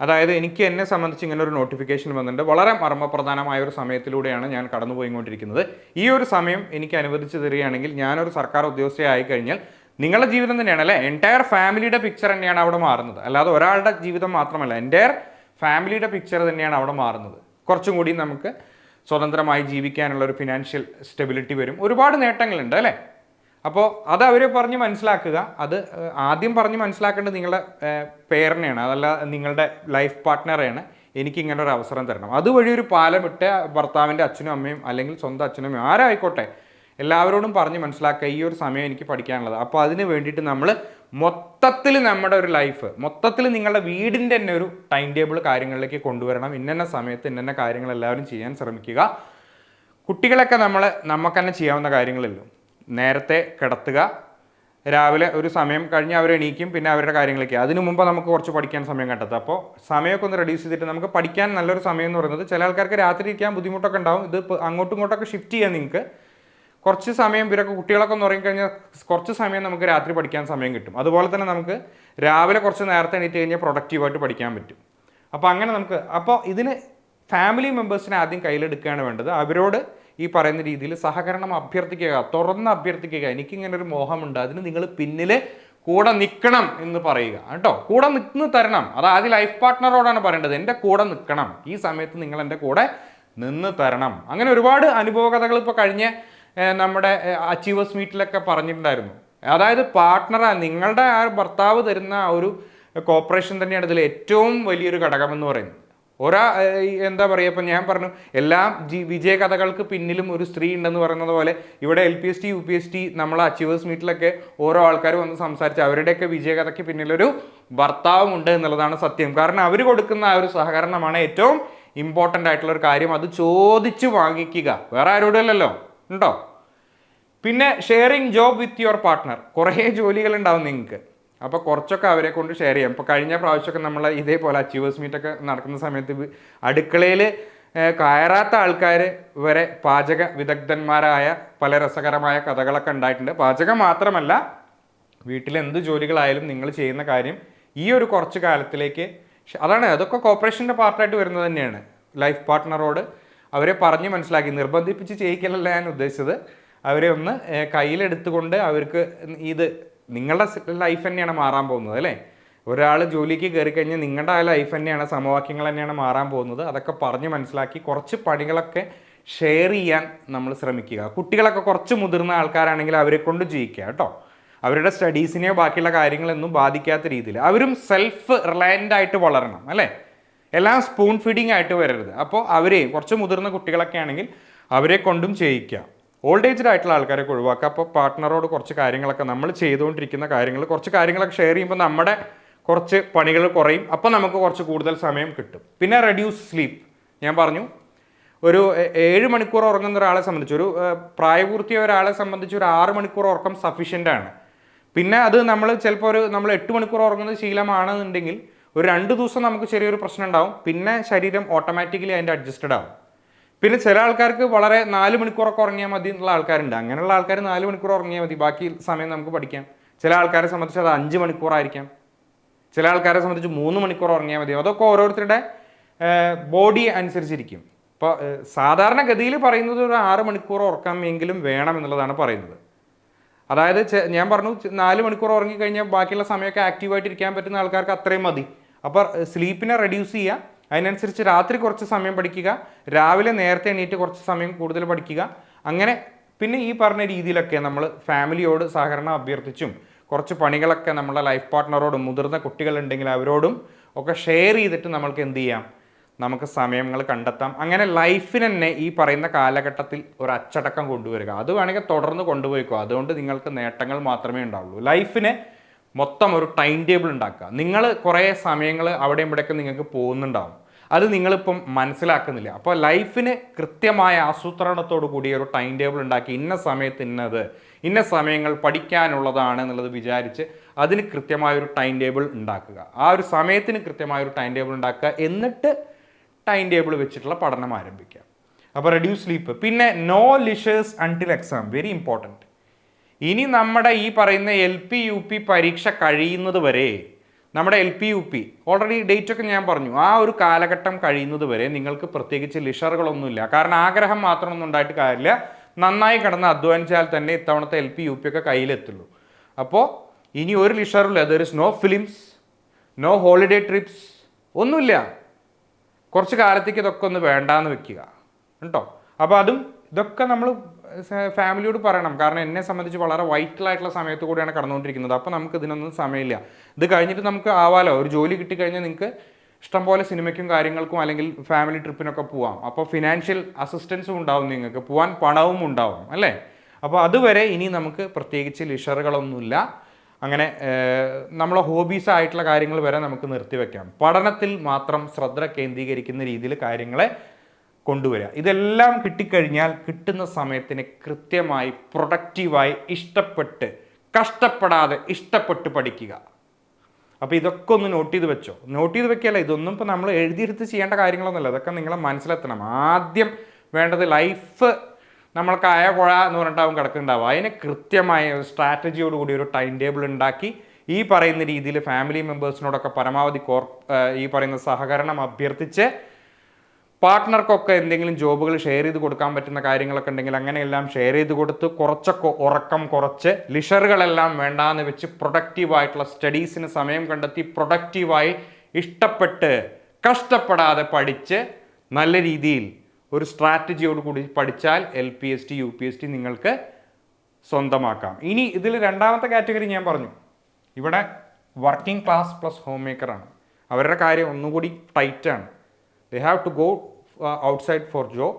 അതായത് എനിക്ക് എന്നെ സംബന്ധിച്ച് ഇങ്ങനെ ഒരു നോട്ടിഫിക്കേഷൻ വന്നിട്ടുണ്ട്. വളരെ മർമ്മപ്രധാനമായ ഒരു സമയത്തിലൂടെയാണ് ഞാൻ കടന്നു പോയിക്കൊണ്ടിരിക്കുന്നത് ഈ ഒരു സമയം എനിക്ക് അനുവദിച്ചു തരികയാണെങ്കിൽ ഞാനൊരു സർക്കാർ ഉദ്യോഗസ്ഥയായി കഴിഞ്ഞാൽ നിങ്ങളുടെ ജീവിതം തന്നെയാണ് അല്ലേ? എന്റയർ ഫാമിലിയുടെ പിക്ചർ തന്നെയാണ് അവിടെ മാറുന്നത്. അല്ലാതെ ഒരാളുടെ ജീവിതം മാത്രമല്ല എന്റയർ ഫാമിലിയുടെ പിക്ചർ തന്നെയാണ് അവിടെ മാറുന്നത്. കുറച്ചും കൂടി നമുക്ക് സ്വതന്ത്രമായി ജീവിക്കാനുള്ള ഒരു ഫിനാൻഷ്യൽ സ്റ്റെബിലിറ്റി വരും. ഒരുപാട് നേട്ടങ്ങളുണ്ട് അല്ലേ? അപ്പോൾ അത് അവരെ പറഞ്ഞ് മനസ്സിലാക്കുക. അത് ആദ്യം പറഞ്ഞ് മനസ്സിലാക്കേണ്ടത് നിങ്ങളുടെ പേരനെയാണ്. അതല്ല നിങ്ങളുടെ ലൈഫ് പാർട്ട്ണറെയാണ് എനിക്ക് ഇങ്ങനെ ഒരു അവസരം തരണം. അതുവഴി ഒരു പാലമിട്ട് ഭർത്താവിന്റെ അച്ഛനും അമ്മയും അല്ലെങ്കിൽ സ്വന്തം അച്ഛനും അമ്മയും ആരായിക്കോട്ടെ എല്ലാവരോടും പറഞ്ഞ് മനസ്സിലാക്കുക ഈ ഒരു സമയം എനിക്ക് പഠിക്കാനുള്ളത്. അപ്പോൾ അതിന് വേണ്ടിയിട്ട് നമ്മൾ മൊത്തത്തിൽ നമ്മുടെ ഒരു ലൈഫ് മൊത്തത്തിൽ നിങ്ങളുടെ വീടിന്റെ തന്നെ ഒരു ടൈം ടേബിൾ കാര്യങ്ങളിലേക്ക് കൊണ്ടുവരണം. ഇന്ന സമയത്ത് ഇന്ന കാര്യങ്ങൾ എല്ലാവരും ചെയ്യാൻ ശ്രമിക്കുക. കുട്ടികളൊക്കെ നമ്മൾ നമുക്ക് തന്നെ ചെയ്യാവുന്ന കാര്യങ്ങളല്ലോ. നേരത്തെ കിടത്തുക രാവിലെ ഒരു സമയം കഴിഞ്ഞ് അവർ എണീക്കും പിന്നെ അവരുടെ കാര്യങ്ങളൊക്കെ അതിനു മുമ്പ് നമുക്ക് കുറച്ച് പഠിക്കാൻ സമയം കണ്ടെത്തുക അപ്പോൾ സമയമൊക്കെ ഒന്ന് റെഡ്യൂസ് ചെയ്തിട്ട് നമുക്ക് പഠിക്കാൻ നല്ലൊരു സമയം എന്ന് പറയുന്നത് ചില ആൾക്കാർക്ക് രാത്രി ഇരിക്കാൻ ബുദ്ധിമുട്ടൊക്കെ ഉണ്ടാവും. ഇത് അങ്ങോട്ടും ഇങ്ങോട്ടൊക്കെ ഷിഫ്റ്റ് ചെയ്യാൻ നിങ്ങൾക്ക് കുറച്ച് സമയം ഇവരൊക്കെ കുട്ടികളൊക്കെ ഒന്ന് ഉറങ്ങിക്കഴിഞ്ഞാൽ കുറച്ച് സമയം നമുക്ക് രാത്രി പഠിക്കാൻ സമയം കിട്ടും. അതുപോലെ തന്നെ നമുക്ക് രാവിലെ കുറച്ച് നേരത്തെ എണീറ്റ് കഴിഞ്ഞാൽ പ്രൊഡക്റ്റീവായിട്ട് പഠിക്കാൻ പറ്റും. അപ്പോൾ അങ്ങനെ നമുക്ക് അപ്പോൾ ഇതിന് ഫാമിലി മെമ്പേഴ്സിനെ ആദ്യം കയ്യിലെടുക്കുകയാണ് വേണ്ടത്. അവരോട് ഈ പറയുന്ന രീതിയിൽ സഹകരണം അഭ്യർത്ഥിക്കുക തുറന്ന് അഭ്യർത്ഥിക്കുക. എനിക്കിങ്ങനെ ഒരു മോഹമുണ്ട്. അതിന് നിങ്ങൾ പിന്നിൽ കൂടെ നിൽക്കണം എന്ന് പറയുക. കേട്ടോ? കൂടെ നിന്ന് തരണം. അത് ആദ്യം ലൈഫ് പാർട്ട്ണറോടാണ് പറയേണ്ടത്. എന്റെ കൂടെ നിൽക്കണം ഈ സമയത്ത് നിങ്ങൾ എന്റെ കൂടെ നിന്ന് തരണം. അങ്ങനെ ഒരുപാട് അനുഭവ കഥകൾ ഇപ്പോൾ കഴിഞ്ഞ നമ്മുടെ അച്ചീവേഴ്സ് മീറ്റിലൊക്കെ പറഞ്ഞിട്ടുണ്ടായിരുന്നു. അതായത് പാർട്ട്ണർ നിങ്ങളുടെ ആ ഭർത്താവ് തരുന്ന ആ ഒരു കോപ്പറേഷൻ തന്നെയാണ് ഇതിൽ ഏറ്റവും വലിയൊരു ഘടകമെന്ന് പറയുന്നത്. ഒരാ എന്താ പറയുക ഇപ്പം ഞാൻ പറഞ്ഞു എല്ലാ ജി വിജയ കഥകൾക്ക് പിന്നിലും ഒരു സ്ത്രീ ഉണ്ടെന്ന് പറയുന്നത് പോലെ ഇവിടെ L P S T U P S T നമ്മളെ അച്ചീവേഴ്സ് മീറ്റിലൊക്കെ ഓരോ ആൾക്കാർ വന്ന് സംസാരിച്ച് അവരുടെയൊക്കെ വിജയകഥയ്ക്ക് പിന്നിലൊരു ഭർത്താവും ഉണ്ട് എന്നുള്ളതാണ് സത്യം. കാരണം അവർ കൊടുക്കുന്ന ആ ഒരു സഹകരണമാണ് ഏറ്റവും ഇമ്പോർട്ടന്റ് ആയിട്ടുള്ള ഒരു കാര്യം. അത് ചോദിച്ചു വാങ്ങിക്കുക. വേറെ ആരോടല്ലോ ഉണ്ടോ? പിന്നെ sharing job with your partner കുറേ ജോലികൾ ഉണ്ടാവും നിങ്ങൾക്ക്. അപ്പോൾ കുറച്ചൊക്കെ അവരെ കൊണ്ട് ഷെയർ ചെയ്യാം. ഇപ്പോൾ കഴിഞ്ഞ പ്രാവശ്യമൊക്കെ നമ്മൾ ഇതേപോലെ അച്ചീവേഴ്സ് മീറ്റൊക്കെ നടക്കുന്ന സമയത്ത് അടുക്കളയിൽ കയറാത്ത ആൾക്കാർ വരെ പാചക വിദഗ്ധന്മാരായ പല രസകരമായ കഥകളൊക്കെ ഉണ്ടായിട്ടുണ്ട്. പാചകം മാത്രമല്ല വീട്ടിൽ എന്ത് ജോലികളായാലും നിങ്ങൾ ചെയ്യുന്ന കാര്യം ഈ ഒരു കുറച്ച് കാലത്തിലേക്ക് അതാണ് അതൊക്കെ കോപ്പറേഷന്റെ പാർട്ടായിട്ട് വരുന്നത് തന്നെയാണ്. ലൈഫ് പാർട്ട്ണറോട് അവരെ പറഞ്ഞ് മനസ്സിലാക്കി. നിർബന്ധിപ്പിച്ച് ചെയ്യിക്കലല്ല ഞാൻ ഉദ്ദേശിച്ചത്. അവരെ ഒന്ന് കയ്യിലെടുത്തുകൊണ്ട് അവർക്ക് ഇത് നിങ്ങളുടെ ലൈഫ് തന്നെയാണ് മാറാൻ പോകുന്നത് അല്ലേ? ഒരാൾ ജോലിക്ക് കയറി കഴിഞ്ഞാൽ നിങ്ങളുടെ ആ ലൈഫ് തന്നെയാണ് സമവാക്യങ്ങൾ തന്നെയാണ് മാറാൻ പോകുന്നത്. അതൊക്കെ പറഞ്ഞ് മനസ്സിലാക്കി കുറച്ച് പണികളൊക്കെ ഷെയർ ചെയ്യാൻ നമ്മൾ ശ്രമിക്കുക. കുട്ടികളൊക്കെ കുറച്ച് മുതിർന്ന ആൾക്കാരാണെങ്കിൽ അവരെ കൊണ്ട് ചെയ്യിക്കുക കേട്ടോ. അവരുടെ സ്റ്റഡീസിനെയോ ബാക്കിയുള്ള കാര്യങ്ങളൊന്നും ബാധിക്കാത്ത രീതിയിൽ. അവരും സെൽഫ് റിലയന്റ് ആയിട്ട് വളരണം അല്ലേ? എല്ലാം സ്പൂൺ ഫീഡിങ് ആയിട്ട് വരരുത്. അപ്പോൾ അവരെ കുറച്ച് മുതിർന്ന കുട്ടികളൊക്കെ ആണെങ്കിൽ അവരെ കൊണ്ടും ചെയ്യിക്കുക ഓൾഡ് ഏജ്ഡ് ആയിട്ടുള്ള ആൾക്കാരെ ഒഴിവാക്കുക അപ്പോൾ പാർട്ട്ണറോട് കുറച്ച് കാര്യങ്ങളൊക്കെ നമ്മൾ ചെയ്തുകൊണ്ടിരിക്കുന്ന കാര്യങ്ങൾ കുറച്ച് കാര്യങ്ങളൊക്കെ ഷെയർ ചെയ്യുമ്പോൾ നമ്മുടെ കുറച്ച് പണികൾ കുറയും. അപ്പോൾ നമുക്ക് കുറച്ച് കൂടുതൽ സമയം കിട്ടും. പിന്നെ റെഡ്യൂസ് സ്ലീപ്പ് ഞാൻ പറഞ്ഞു ഒരു ഏഴ് മണിക്കൂർ ഉറങ്ങുന്ന ഒരാളെ സംബന്ധിച്ച് ഒരു പ്രായപൂർത്തിയ ഒരാളെ സംബന്ധിച്ച് ഒരു ആറ് മണിക്കൂർ ഉറക്കം സഫീഷ്യന്റ് ആണ്. പിന്നെ അത് നമ്മൾ ചിലപ്പോൾ ഒരു നമ്മൾ എട്ട് മണിക്കൂർ ഉറങ്ങുന്ന ശീലമാണെന്നുണ്ടെങ്കിൽ ഒരു രണ്ട് ദിവസം നമുക്ക് ചെറിയൊരു പ്രശ്നം ഉണ്ടാവും പിന്നെ ശരീരം ഓട്ടോമാറ്റിക്കലി അതിന്റെ അഡ്ജസ്റ്റഡ് ആവും. പിന്നെ ചില ആൾക്കാർക്ക് വളരെ നാല് മണിക്കൂറൊക്കെ ഉറങ്ങിയാൽ മതി എന്നുള്ള ആൾക്കാരുണ്ട്. അങ്ങനെയുള്ള ആൾക്കാർ നാല് മണിക്കൂർ ഉറങ്ങിയാൽ മതി. ബാക്കി സമയം നമുക്ക് പഠിക്കാം. ചില ആൾക്കാരെ സംബന്ധിച്ച് അത് അഞ്ച് മണിക്കൂറായിരിക്കാം ചില ആൾക്കാരെ സംബന്ധിച്ച് മൂന്ന് മണിക്കൂർ ഉറങ്ങിയാൽ മതി. അതൊക്കെ ഓരോരുത്തരുടെ ബോഡി അനുസരിച്ചിരിക്കും. ഇപ്പോൾ സാധാരണഗതിയിൽ പറയുന്നത് ഒരു ആറ് മണിക്കൂർ ഉറക്കാമെങ്കിലും വേണം എന്നുള്ളതാണ് പറയുന്നത്. അതായത് ഞാൻ പറഞ്ഞു നാല് മണിക്കൂർ ഉറങ്ങിക്കഴിഞ്ഞാൽ ബാക്കിയുള്ള സമയമൊക്കെ ആക്റ്റീവായിട്ട് ഇരിക്കാൻ പറ്റുന്ന ആൾക്കാർക്ക് അത്രയും മതി. അപ്പോൾ സ്ലീപ്പിനെ റെഡ്യൂസ് ചെയ്യുക. അതിനനുസരിച്ച് രാത്രി കുറച്ച് സമയം പഠിക്കുക. രാവിലെ നേരത്തെ എണീറ്റ് കുറച്ച് സമയം കൂടുതൽ പഠിക്കുക. അങ്ങനെ പിന്നെ ഈ പറഞ്ഞ രീതിയിലൊക്കെ നമ്മൾ ഫാമിലിയോട് സഹകരണം അഭ്യർത്ഥിച്ചും കുറച്ച് പണികളൊക്കെ നമ്മളെ ലൈഫ് പാർട്ട്ണറോടും മുതിർന്ന കുട്ടികളുണ്ടെങ്കിൽ അവരോടും ഒക്കെ ഷെയർ ചെയ്തിട്ട് നമ്മൾക്ക് എന്ത് ചെയ്യാം? നമുക്ക് സമയങ്ങൾ കണ്ടെത്താം. അങ്ങനെ ലൈഫിന് തന്നെ ഈ പറയുന്ന കാലഘട്ടത്തിൽ ഒരു അച്ചടക്കം കൊണ്ടുവരിക. അത് വേണമെങ്കിൽ തുടർന്ന് കൊണ്ടുപോയിക്കോ. അതുകൊണ്ട് നിങ്ങൾക്ക് നേട്ടങ്ങൾ മാത്രമേ ഉണ്ടാവുള്ളൂ. ലൈഫിന് മൊത്തം ഒരു ടൈം ടേബിൾ ഉണ്ടാക്കുക. നിങ്ങൾ കുറേ സമയങ്ങൾ അവിടെയും ഇവിടെയൊക്കെ നിങ്ങൾക്ക് പോകുന്നുണ്ടാവും. അത് നിങ്ങളിപ്പം മനസ്സിലാക്കുന്നില്ല. അപ്പോൾ ലൈഫിന് കൃത്യമായ ആസൂത്രണത്തോടു കൂടി ഒരു ടൈം ടേബിൾ ഉണ്ടാക്കി ഇന്ന സമയത്ത് ഇന്നത് ഇന്ന സമയങ്ങൾ പഠിക്കാനുള്ളതാണ് എന്നുള്ളത് വിചാരിച്ച് അതിന് കൃത്യമായ ഒരു ടൈം ടേബിൾ ഉണ്ടാക്കുക. ആ ഒരു സമയത്തിന് കൃത്യമായ ഒരു ടൈം ടേബിൾ ഉണ്ടാക്കുക. എന്നിട്ട് ടൈം ടേബിൾ വെച്ചിട്ടുള്ള പഠനം ആരംഭിക്കുക. അപ്പോൾ റെഡ്യൂസ് സ്ലീപ്പ്. പിന്നെ no leisures until exam very important ഇനി നമ്മുടെ ഈ പറയുന്ന എൽ പി യു പി പരീക്ഷ കഴിയുന്നത് വരെ നമ്മുടെ L P U P already date ഒക്കെ ഞാൻ പറഞ്ഞു ആ ഒരു കാലഘട്ടം കഴിയുന്നത് വരെ നിങ്ങൾക്ക് പ്രത്യേകിച്ച് ലിഷറുകളൊന്നുമില്ല. കാരണം ആഗ്രഹം മാത്രമൊന്നും ഉണ്ടായിട്ട് കാര്യമില്ല. നന്നായി കിടന്ന് അധ്വാനിച്ചാൽ തന്നെ ഇത്തവണത്തെ എൽ പി യു പി ഒക്കെ കയ്യിലെത്തുള്ളൂ. അപ്പോൾ ഇനി ഒരു ലിഷറില്ല. There is no films no holiday trips ഒന്നുമില്ല. കുറച്ച് കാലത്തേക്ക് ഇതൊക്കെ ഒന്ന് വേണ്ടാന്ന് വെക്കുക. കേട്ടോ? അപ്പോൾ അതും ഇതൊക്കെ നമ്മൾ ഫാമിലിയോട് പറയണം. കാരണം എന്നെ സംബന്ധിച്ച് വളരെ വൈറ്റലായിട്ടുള്ള സമയത്ത് കൂടിയാണ് കടന്നുകൊണ്ടിരിക്കുന്നത്. അപ്പോൾ നമുക്ക് ഇതിനൊന്നും സമയമില്ല. ഇത് കഴിഞ്ഞിട്ട് നമുക്ക് ആവാലോ? ഒരു ജോലി കിട്ടിക്കഴിഞ്ഞാൽ നിങ്ങൾക്ക് ഇഷ്ടംപോലെ സിനിമയ്ക്കും കാര്യങ്ങൾക്കും അല്ലെങ്കിൽ ഫാമിലി ട്രിപ്പിനൊക്കെ പോവാം. അപ്പോൾ ഫിനാൻഷ്യൽ അസിസ്റ്റൻസും ഉണ്ടാവും നിങ്ങൾക്ക്. പോവാൻ പണവും ഉണ്ടാവും. അല്ലേ? അപ്പോൾ അതുവരെ ഇനി നമുക്ക് പ്രത്യേകിച്ച് ലിഷറുകളൊന്നുമില്ല. അങ്ങനെ നമ്മളെ ഹോബീസ് ആയിട്ടുള്ള കാര്യങ്ങൾ വരെ നമുക്ക് നിർത്തിവെക്കാം. പഠനത്തിൽ മാത്രം ശ്രദ്ധ കേന്ദ്രീകരിക്കുന്ന രീതിയിൽ കാര്യങ്ങളെ കൊണ്ടുവരിക. ഇതെല്ലാം കിട്ടിക്കഴിഞ്ഞാൽ കിട്ടുന്ന സമയത്തിന് കൃത്യമായി പ്രൊഡക്റ്റീവായി ഇഷ്ടപ്പെട്ട് കഷ്ടപ്പെടാതെ ഇഷ്ടപ്പെട്ട് പഠിക്കുക. അപ്പോൾ ഇതൊക്കെ ഒന്ന് നോട്ട് ചെയ്ത് വെച്ചോ. നോട്ട് ചെയ്ത് വെക്കുകയല്ല ഇതൊന്നും ഇപ്പോൾ നമ്മൾ എഴുതിയെടുത്ത് ചെയ്യേണ്ട കാര്യങ്ങളൊന്നുമല്ല. ഇതൊക്കെ നിങ്ങളെ മനസ്സിലെത്തണം. ആദ്യം വേണ്ടത് ലൈഫ് നമ്മൾക്ക് ആയ കുഴ എന്ന് പറഞ്ഞിട്ടാവും കിടക്കുന്നുണ്ടാവും അതിന് കൃത്യമായ ഒരു സ്ട്രാറ്റജിയോട് കൂടി ഒരു ടൈം ടേബിൾ ഉണ്ടാക്കി ഈ പറയുന്ന രീതിയിൽ ഫാമിലി മെമ്പേഴ്സിനോടൊക്കെ പരമാവധി കോർ ഈ പറയുന്ന സഹകരണം അഭ്യർത്ഥിച്ച് പാർട്ട്ണർക്കൊക്കെ എന്തെങ്കിലും ജോബുകൾ ഷെയർ ചെയ്ത് കൊടുക്കാൻ പറ്റുന്ന കാര്യങ്ങളൊക്കെ ഉണ്ടെങ്കിൽ അങ്ങനെയെല്ലാം ഷെയർ ചെയ്ത് കൊടുത്ത് കുറച്ചൊക്കെ ഉറക്കം കുറച്ച് ലിഷറുകളെല്ലാം വേണ്ടാന്ന് വെച്ച് പ്രൊഡക്റ്റീവായിട്ടുള്ള സ്റ്റഡീസിന് സമയം കണ്ടെത്തി പ്രൊഡക്റ്റീവായി ഇഷ്ടപ്പെട്ട് കഷ്ടപ്പെടാതെ പഠിച്ച് നല്ല രീതിയിൽ ഒരു സ്ട്രാറ്റജിയോട് കൂടി പഠിച്ചാൽ L P S T U P S T നിങ്ങൾക്ക് സ്വന്തമാക്കാം. ഇനി ഇതിൽ രണ്ടാമത്തെ കാറ്റഗറി ഞാൻ പറഞ്ഞു. ഇവിടെ വർക്കിംഗ് ക്ലാസ് പ്ലസ് ഹോം മേക്കറാണ് അവരുടെ കാര്യം ഒന്നുകൂടി ടൈറ്റാണ് they have to go outside for job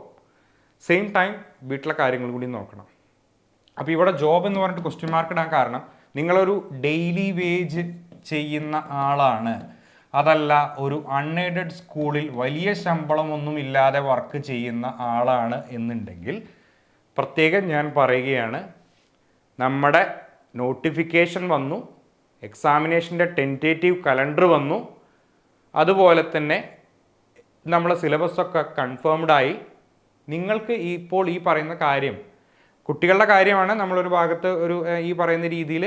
same time വീട്ടിലെ കാര്യങ്ങൾ കൂടി നോക്കണം. അപ്പോൾ ഇവിടെ ജോബ് എന്ന് പറഞ്ഞിട്ട് ക്വസ്റ്റ്യൻ മാർക്ക് ഇടാൻ കാരണം നിങ്ങളൊരു ഡെയിലി വേജ് ചെയ്യുന്ന ആളാണ്. അതല്ല ഒരു അൺഎയ്ഡഡ് സ്കൂളിൽ വലിയ ശമ്പളമൊന്നും ഇല്ലാതെ വർക്ക് ചെയ്യുന്ന ആളാണ് എന്നുണ്ടെങ്കിൽ പ്രത്യേകം ഞാൻ പറയുകയാണ് നമ്മുടെ നോട്ടിഫിക്കേഷൻ വന്നു എക്സാമിനേഷന്റെ ടെന്റേറ്റീവ് കലണ്ടർ വന്നു. അതുപോലെ തന്നെ നമ്മളെ സിലബസൊക്കെ കൺഫേംഡായി നിങ്ങൾക്ക് ഇപ്പോൾ ഈ പറയുന്ന കാര്യം കുട്ടികളുടെ കാര്യമാണ് നമ്മളൊരു ഭാഗത്ത് ഒരു ഈ പറയുന്ന രീതിയിൽ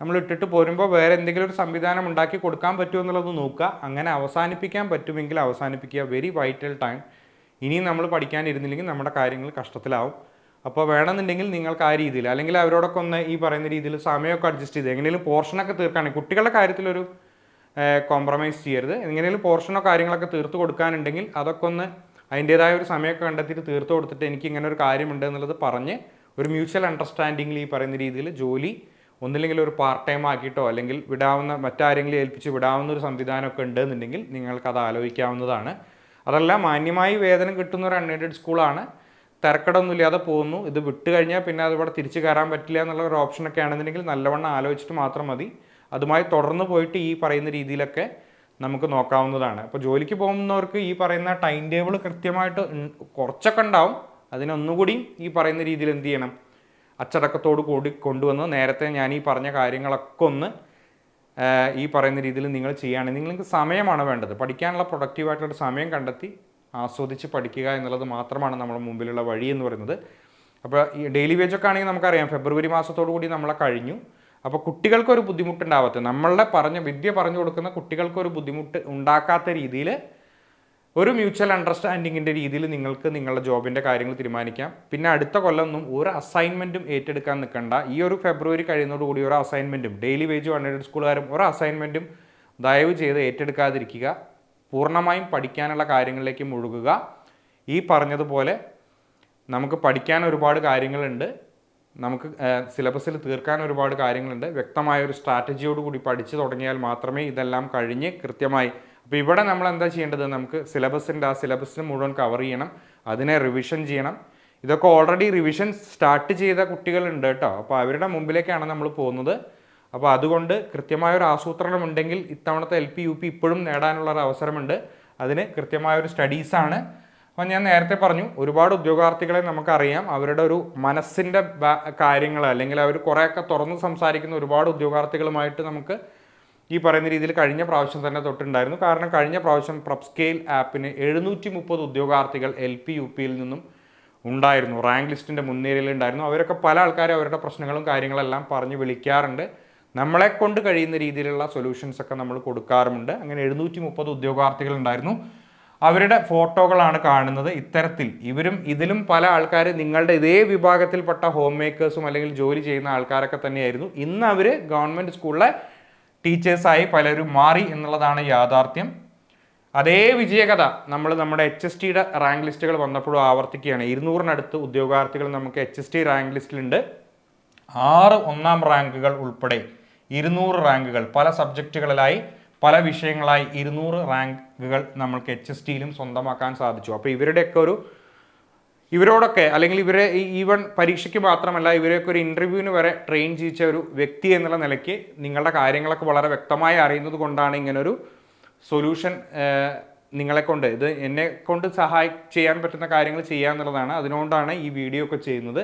നമ്മൾ ഇട്ടിട്ട് പോരുമ്പോൾ വേറെ എന്തെങ്കിലും ഒരു സംവിധാനം ഉണ്ടാക്കി കൊടുക്കാൻ പറ്റുമോ എന്നുള്ളത് നോക്കുക. അങ്ങനെ അവസാനിപ്പിക്കാൻ പറ്റുമെങ്കിൽ അവസാനിപ്പിക്കുക. വെരി വൈറ്റൽ ടൈം ഇനിയും നമ്മൾ പഠിക്കാനിരുന്നില്ലെങ്കിൽ നമ്മുടെ കാര്യങ്ങൾ കഷ്ടത്തിലാവും. അപ്പോൾ വേണമെന്നുണ്ടെങ്കിൽ നിങ്ങൾക്ക് ആ രീതിയിൽ അല്ലെങ്കിൽ അവരോടൊക്കെ ഒന്ന് ഈ പറയുന്ന രീതിയിൽ സമയമൊക്കെ അഡ്ജസ്റ്റ് ചെയ്ത് എങ്ങനെയും പോർഷനൊക്കെ തീർക്കുകയാണെങ്കിൽ കുട്ടികളുടെ കാര്യത്തിലൊരു കോംപ്രമൈസ് ചെയ്യരുത്. എങ്ങനെയും പോർഷനോ കാര്യങ്ങളൊക്കെ തീർത്ത് കൊടുക്കാനുണ്ടെങ്കിൽ അതൊക്കെ ഒന്ന് അതിന്റേതായ ഒരു സമയമൊക്കെ കണ്ടെത്തിയിട്ട് തീർത്ത് കൊടുത്തിട്ട് എനിക്ക് ഇങ്ങനെ ഒരു കാര്യമുണ്ട് എന്നുള്ളത് പറഞ്ഞ് ഒരു മ്യൂച്വൽ അണ്ടർസ്റ്റാൻഡിങ്ങിൽ ഈ പറയുന്ന രീതിയിൽ ജോലി ഒന്നില്ലെങ്കിൽ ഒരു പാർട്ട് ടൈം ആക്കിയിട്ടോ അല്ലെങ്കിൽ വിടാവുന്ന മറ്റാരെങ്കിലും ഏൽപ്പിച്ച് വിടാവുന്ന ഒരു സംവിധാനമൊക്കെ ഉണ്ടെന്നുണ്ടെങ്കിൽ നിങ്ങൾക്ക് അത് ആലോചിക്കാവുന്നതാണ്. അതല്ല മാന്യമായി വേതനം കിട്ടുന്ന ഒരു അൺഎയ്ഡഡ് സ്കൂളാണ് തിരക്കടൊന്നുമില്ലാതെ പോകുന്നു. ഇത് വിട്ട് കഴിഞ്ഞാൽ പിന്നെ അതിവിടെ തിരിച്ചു കയറാൻ പറ്റില്ല എന്നുള്ള ഒരു ഓപ്ഷനൊക്കെ ആണെന്നുണ്ടെങ്കിൽ നല്ലവണ്ണം ആലോചിച്ചിട്ട് മാത്രം മതി. അതുമായി തുടർന്ന് പോയിട്ട് ഈ പറയുന്ന രീതിയിലൊക്കെ നമുക്ക് നോക്കാവുന്നതാണ്. അപ്പോൾ ജോലിക്ക് പോകുന്നവർക്ക് ഈ പറയുന്ന ടൈം ടേബിൾ കൃത്യമായിട്ട് കുറച്ചൊക്കെ ഉണ്ടാവും. അതിനൊന്നുകൂടി ഈ പറയുന്ന രീതിയിൽ എന്ത് ചെയ്യണം? അച്ചടക്കത്തോട് കൂടി കൊണ്ടുവന്ന് നേരത്തെ ഞാൻ ഈ പറഞ്ഞ കാര്യങ്ങളൊക്കെ ഒന്ന് ഈ പറയുന്ന രീതിയിൽ നിങ്ങൾ ചെയ്യുകയാണെങ്കിൽ നിങ്ങൾക്ക് സമയമാണ് വേണ്ടത്. പഠിക്കാനുള്ള പ്രൊഡക്റ്റീവായിട്ടുള്ള സമയം കണ്ടെത്തി ആസ്വദിച്ച് പഠിക്കുക എന്നുള്ളത് മാത്രമാണ് നമ്മുടെ മുമ്പിലുള്ള വഴി എന്ന് പറയുന്നത്. അപ്പോൾ ഈ ഡെയിലി വേജൊക്കെ ആണെങ്കിൽ നമുക്കറിയാം. ഫെബ്രുവരി മാസത്തോടു കൂടി നമ്മളെ കഴിഞ്ഞു. അപ്പോൾ കുട്ടികൾക്കൊരു ബുദ്ധിമുട്ടുണ്ടാവാത്ത നമ്മളുടെ പറഞ്ഞ വിദ്യ പറഞ്ഞു കൊടുക്കുന്ന കുട്ടികൾക്കൊരു ബുദ്ധിമുട്ട് ഉണ്ടാക്കാത്ത രീതിയിൽ ഒരു മ്യൂച്വൽ അണ്ടർസ്റ്റാൻഡിങ്ങിന്റെ രീതിയിൽ നിങ്ങൾക്ക് നിങ്ങളുടെ ജോബിന്റെ കാര്യങ്ങൾ തീരുമാനിക്കാം. പിന്നെ അടുത്ത കൊല്ലമൊന്നും ഒരു അസൈൻമെന്റും ഏറ്റെടുക്കാൻ നിൽക്കണ്ട. ഈ ഒരു ഫെബ്രുവരി കഴിയുന്നതോടുകൂടി ഒരു അസൈൻമെന്റും ഡെയിലി വേജ് അൺഎയ്ഡഡ് സ്കൂളുകാരും ഒരു അസൈൻമെന്റും ദയവ് ചെയ്ത് ഏറ്റെടുക്കാതിരിക്കുക. പൂർണമായും പഠിക്കാനുള്ള കാര്യങ്ങളിലേക്ക് മുഴുകുക. ഈ പറഞ്ഞതുപോലെ നമുക്ക് പഠിക്കാൻ ഒരുപാട് കാര്യങ്ങളുണ്ട്. നമുക്ക് സിലബസിൽ തീർക്കാൻ ഒരുപാട് കാര്യങ്ങളുണ്ട്. വ്യക്തമായ ഒരു സ്ട്രാറ്റജിയോട് കൂടി പഠിച്ചു തുടങ്ങിയാൽ മാത്രമേ ഇതെല്ലാം കഴിഞ്ഞ് കൃത്യമായി. അപ്പോൾ ഇവിടെ നമ്മൾ എന്താ ചെയ്യേണ്ടത്? നമുക്ക് സിലബസിന്റെ ആ സിലബസിന് മുഴുവൻ കവർ ചെയ്യണം. അതിനെ റിവിഷൻ ചെയ്യണം. ഇതൊക്കെ ഓൾറെഡി റിവിഷൻ സ്റ്റാർട്ട് ചെയ്ത കുട്ടികളുണ്ട് കേട്ടോ. അപ്പോൾ അവരുടെ മുമ്പിലേക്കാണ് നമ്മൾ പോകുന്നത്. അപ്പോൾ അതുകൊണ്ട് കൃത്യമായ ഒരു ആസൂത്രണം ഉണ്ടെങ്കിൽ ഇത്തവണത്തെ എൽ പി യു പി ഇപ്പോഴും നേടാനുള്ള ഒരു അവസരമുണ്ട്. അതിന് കൃത്യമായ ഒരു സ്റ്റഡീസാണ്. അപ്പോൾ ഞാൻ നേരത്തെ പറഞ്ഞു ഒരുപാട് ഉദ്യോഗാർത്ഥികളെ നമുക്കറിയാം. അവരുടെ ഒരു മനസ്സിന്റെ കാര്യങ്ങൾ അല്ലെങ്കിൽ അവർ കുറേയൊക്കെ തുറന്ന് സംസാരിക്കുന്ന ഒരുപാട് ഉദ്യോഗാർത്ഥികളുമായിട്ട് നമുക്ക് ഈ പറയുന്ന രീതിയിൽ കഴിഞ്ഞ പ്രാവശ്യം തന്നെ തൊട്ടുണ്ടായിരുന്നു. കാരണം കഴിഞ്ഞ പ്രാവശ്യം പ്രപ്സ്കെയിൽ ആപ്പിന് എഴുന്നൂറ്റി മുപ്പത് ഉദ്യോഗാർത്ഥികൾ എൽ പി യു പിയിൽ നിന്നും ഉണ്ടായിരുന്നു. റാങ്ക് ലിസ്റ്റിന്റെ മുൻനിരയിൽ ഉണ്ടായിരുന്നു. അവരൊക്കെ പല ആൾക്കാരും അവരുടെ പ്രശ്നങ്ങളും കാര്യങ്ങളെല്ലാം പറഞ്ഞ് വിളിക്കാറുണ്ട്. നമ്മളെ കൊണ്ട് കഴിയുന്ന രീതിയിലുള്ള സൊല്യൂഷൻസ് ഒക്കെ നമ്മൾ കൊടുക്കാറുമുണ്ട്. അങ്ങനെ എഴുന്നൂറ്റി മുപ്പത് ഉദ്യോഗാർത്ഥികൾ ഉണ്ടായിരുന്നു. അവരുടെ ഫോട്ടോകളാണ് കാണുന്നത് ഇത്തരത്തിൽ. ഇവരും ഇതിലും പല ആൾക്കാർ നിങ്ങളുടെ ഇതേ വിഭാഗത്തിൽപ്പെട്ട ഹോം മേക്കേഴ്സും അല്ലെങ്കിൽ ജോലി ചെയ്യുന്ന ആൾക്കാരൊക്കെ തന്നെയായിരുന്നു. ഇന്ന് അവർ ഗവൺമെന്റ് സ്കൂളിലെ ടീച്ചേഴ്സായി പലരും മാറി എന്നുള്ളതാണ് യാഥാർത്ഥ്യം. അതേ വിജയകഥ നമ്മൾ നമ്മുടെ എച്ച് എസ് ടിയുടെ റാങ്ക് ലിസ്റ്റുകൾ വന്നപ്പോഴും ആവർത്തിക്കുകയാണ്. ഇരുന്നൂറിനടുത്ത് ഉദ്യോഗാർത്ഥികൾ നമുക്ക് എച്ച് എസ് ടി റാങ്ക് ലിസ്റ്റിലുണ്ട്. ആറ് ഒന്നാം റാങ്കുകൾ ഉൾപ്പെടെ ഇരുന്നൂറ് റാങ്കുകൾ പല സബ്ജക്റ്റുകളിലായി പല വിഷയങ്ങളായി ഇരുന്നൂറ് റാങ്കുകൾ നമ്മൾക്ക് എച്ച് എസ് ടിയിലും സ്വന്തമാക്കാൻ സാധിച്ചു. അപ്പോൾ ഇവരുടെയൊക്കെ ഒരു ഇവരോടൊക്കെ അല്ലെങ്കിൽ ഇവരെ ഈ ഈവൻ പരീക്ഷയ്ക്ക് മാത്രമല്ല ഇവരെയൊക്കെ ഒരു ഇന്റർവ്യൂവിന് വരെ ട്രെയിൻ ചെയ്യിച്ച ഒരു വ്യക്തി എന്നുള്ള നിലയ്ക്ക് നിങ്ങളുടെ കാര്യങ്ങളൊക്കെ വളരെ വ്യക്തമായി അറിയുന്നത് കൊണ്ടാണ് ഇങ്ങനൊരു സൊല്യൂഷൻ നിങ്ങളെ കൊണ്ട് ഇത് എന്നെ കൊണ്ട് സഹായി ചെയ്യാൻ പറ്റുന്ന കാര്യങ്ങൾ ചെയ്യുക എന്നുള്ളതാണ് അതിനുകൊണ്ടാണ് ഈ വീഡിയോ ഒക്കെ ചെയ്യുന്നത്.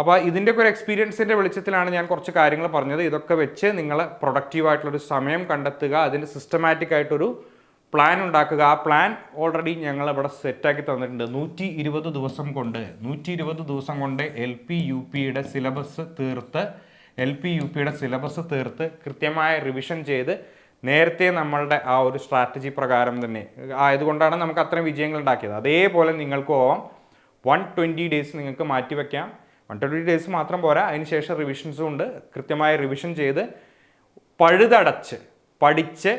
അപ്പോൾ ഇതിന്റെ ഒരു എക്സ്പീരിയൻസിന്റെ വെളിച്ചത്തിലാണ് ഞാൻ കുറച്ച് കാര്യങ്ങൾ പറഞ്ഞത്. ഇതൊക്കെ വെച്ച് നിങ്ങൾ പ്രൊഡക്റ്റീവായിട്ടുള്ളൊരു സമയം കണ്ടെത്തുക അതിന് സിസ്റ്റമാറ്റിക് ആയിട്ടൊരു പ്ലാൻ ഉണ്ടാക്കുക. ആ പ്ലാൻ ഓൾറെഡി ഞങ്ങൾ ഇവിടെ സെറ്റാക്കി തന്നിട്ടുണ്ട്. നൂറ്റി ഇരുപത് ദിവസം കൊണ്ട് നൂറ്റി ഇരുപത് ദിവസം കൊണ്ട് എൽ പി യു പിയുടെ സിലബസ് തീർത്ത് എൽ പി യു പിയുടെ സിലബസ് തീർത്ത് കൃത്യമായ റിവിഷൻ ചെയ്ത് നേരത്തെ നമ്മളുടെ ആ ഒരു സ്ട്രാറ്റജി പ്രകാരം തന്നെ ആയതുകൊണ്ടാണ് നമുക്ക് അത്രയും വിജയങ്ങൾ ഉണ്ടാക്കിയത്. അതേപോലെ നിങ്ങൾക്ക് പോവാം വൺ ട്വന്റി ഡേയ്സ് നിങ്ങൾക്ക് മാറ്റിവെക്കാം. വൺ ട്വന്റി ഡേയ്സ് മാത്രം പോരാ. അതിനുശേഷം റിവിഷൻസും ഉണ്ട്. കൃത്യമായ റിവിഷൻ ചെയ്ത് പഴുതടച്ച് പഠിച്ച്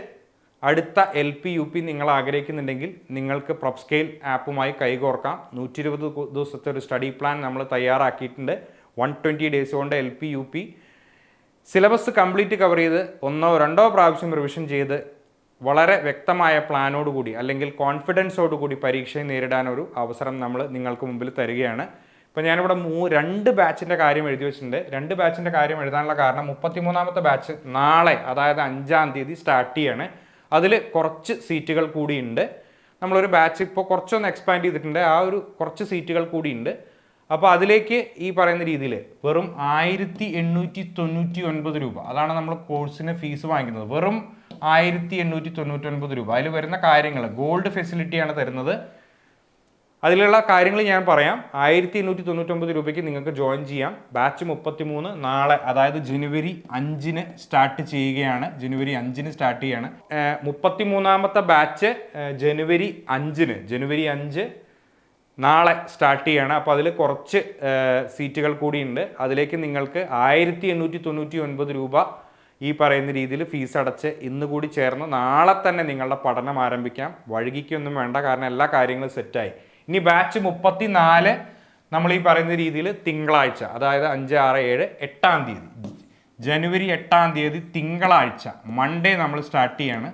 അടുത്ത എൽ പി യു പി നിങ്ങൾ ആഗ്രഹിക്കുന്നുണ്ടെങ്കിൽ നിങ്ങൾക്ക് പ്രൊപ്സ്കെയിൽ ആപ്പുമായി കൈകോർക്കാം. നൂറ്റി ഇരുപത് ദിവസത്തെ ഒരു സ്റ്റഡി പ്ലാൻ നമ്മൾ തയ്യാറാക്കിയിട്ടുണ്ട്. വൺ ട്വന്റി ഡേയ്സ് കൊണ്ട് L P U P syllabus complete cover ചെയ്ത് ഒന്നോ രണ്ടോ പ്രാവശ്യം റിവിഷൻ ചെയ്ത് വളരെ വ്യക്തമായ പ്ലാനോടുകൂടി അല്ലെങ്കിൽ കോൺഫിഡൻസോടുകൂടി പരീക്ഷയെ നേരിടാനൊരു അവസരം നമ്മൾ നിങ്ങൾക്ക് മുമ്പിൽ തരികയാണ്. ഇപ്പോൾ ഞാനിവിടെ മൂ രണ്ട് ബാച്ചിന്റെ കാര്യം എഴുതി വെച്ചിട്ടുണ്ട്. രണ്ട് ബാച്ചിന്റെ കാര്യം എഴുതാനുള്ള കാരണം മുപ്പത്തിമൂന്നാമത്തെ ബാച്ച് നാളെ അതായത് അഞ്ചാം തീയതി സ്റ്റാർട്ട് ചെയ്യാണ്. അതിൽ കുറച്ച് സീറ്റുകൾ കൂടിയുണ്ട്. നമ്മളൊരു ബാച്ച് ഇപ്പോൾ കുറച്ചൊന്ന് എക്സ്പാൻഡ് ചെയ്തിട്ടുണ്ട്. ആ ഒരു കുറച്ച് സീറ്റുകൾ കൂടിയുണ്ട്. അപ്പോൾ അതിലേക്ക് ഈ പറയുന്ന രീതിയിൽ വെറും ആയിരത്തി എണ്ണൂറ്റി തൊണ്ണൂറ്റി ഒൻപത് രൂപ. അതാണ് നമ്മൾ കോഴ്സിന് ഫീസ് വാങ്ങിക്കുന്നത്. വെറും ആയിരത്തി എണ്ണൂറ്റി തൊണ്ണൂറ്റി ഒൻപത് രൂപ. അതിൽ വരുന്ന കാര്യങ്ങൾ ഗോൾഡ് ഫെസിലിറ്റിയാണ് തരുന്നത്. അതിലുള്ള കാര്യങ്ങൾ ഞാൻ പറയാം. ആയിരത്തി എണ്ണൂറ്റി തൊണ്ണൂറ്റൊമ്പത് രൂപയ്ക്ക് നിങ്ങൾക്ക് ജോയിൻ ചെയ്യാം. ബാച്ച് മുപ്പത്തി മൂന്ന് നാളെ അതായത് ജനുവരി അഞ്ചിന് സ്റ്റാർട്ട് ചെയ്യുകയാണ്. ജനുവരി അഞ്ചിന് സ്റ്റാർട്ട് ചെയ്യാണ്. മുപ്പത്തി മൂന്നാമത്തെ ബാച്ച് ജനുവരി അഞ്ചിന് ജനുവരി അഞ്ച് നാളെ സ്റ്റാർട്ട് ചെയ്യാണ്. അപ്പോൾ അതിൽ കുറച്ച് സീറ്റുകൾ കൂടിയുണ്ട്. അതിലേക്ക് നിങ്ങൾക്ക് ആയിരത്തി എണ്ണൂറ്റി തൊണ്ണൂറ്റി ഒൻപത് രൂപ ഈ പറയുന്ന രീതിയിൽ ഫീസ് അടച്ച് ഇന്ന് കൂടി ചേർന്ന് നാളെ തന്നെ നിങ്ങളുടെ പഠനം ആരംഭിക്കാം. വഴുകിക്കൊന്നും വേണ്ട കാരണം എല്ലാ കാര്യങ്ങളും സെറ്റായി ഇനി ബാച്ച് മുപ്പത്തി നാല് നമ്മൾ ഈ പറയുന്ന രീതിയിൽ തിങ്കളാഴ്ച അതായത് അഞ്ച് ആറ് ഏഴ് എട്ടാം തീയതി. ജനുവരി എട്ടാം തീയതി തിങ്കളാഴ്ച മൺഡേ നമ്മൾ സ്റ്റാർട്ട് ചെയ്യാണ്.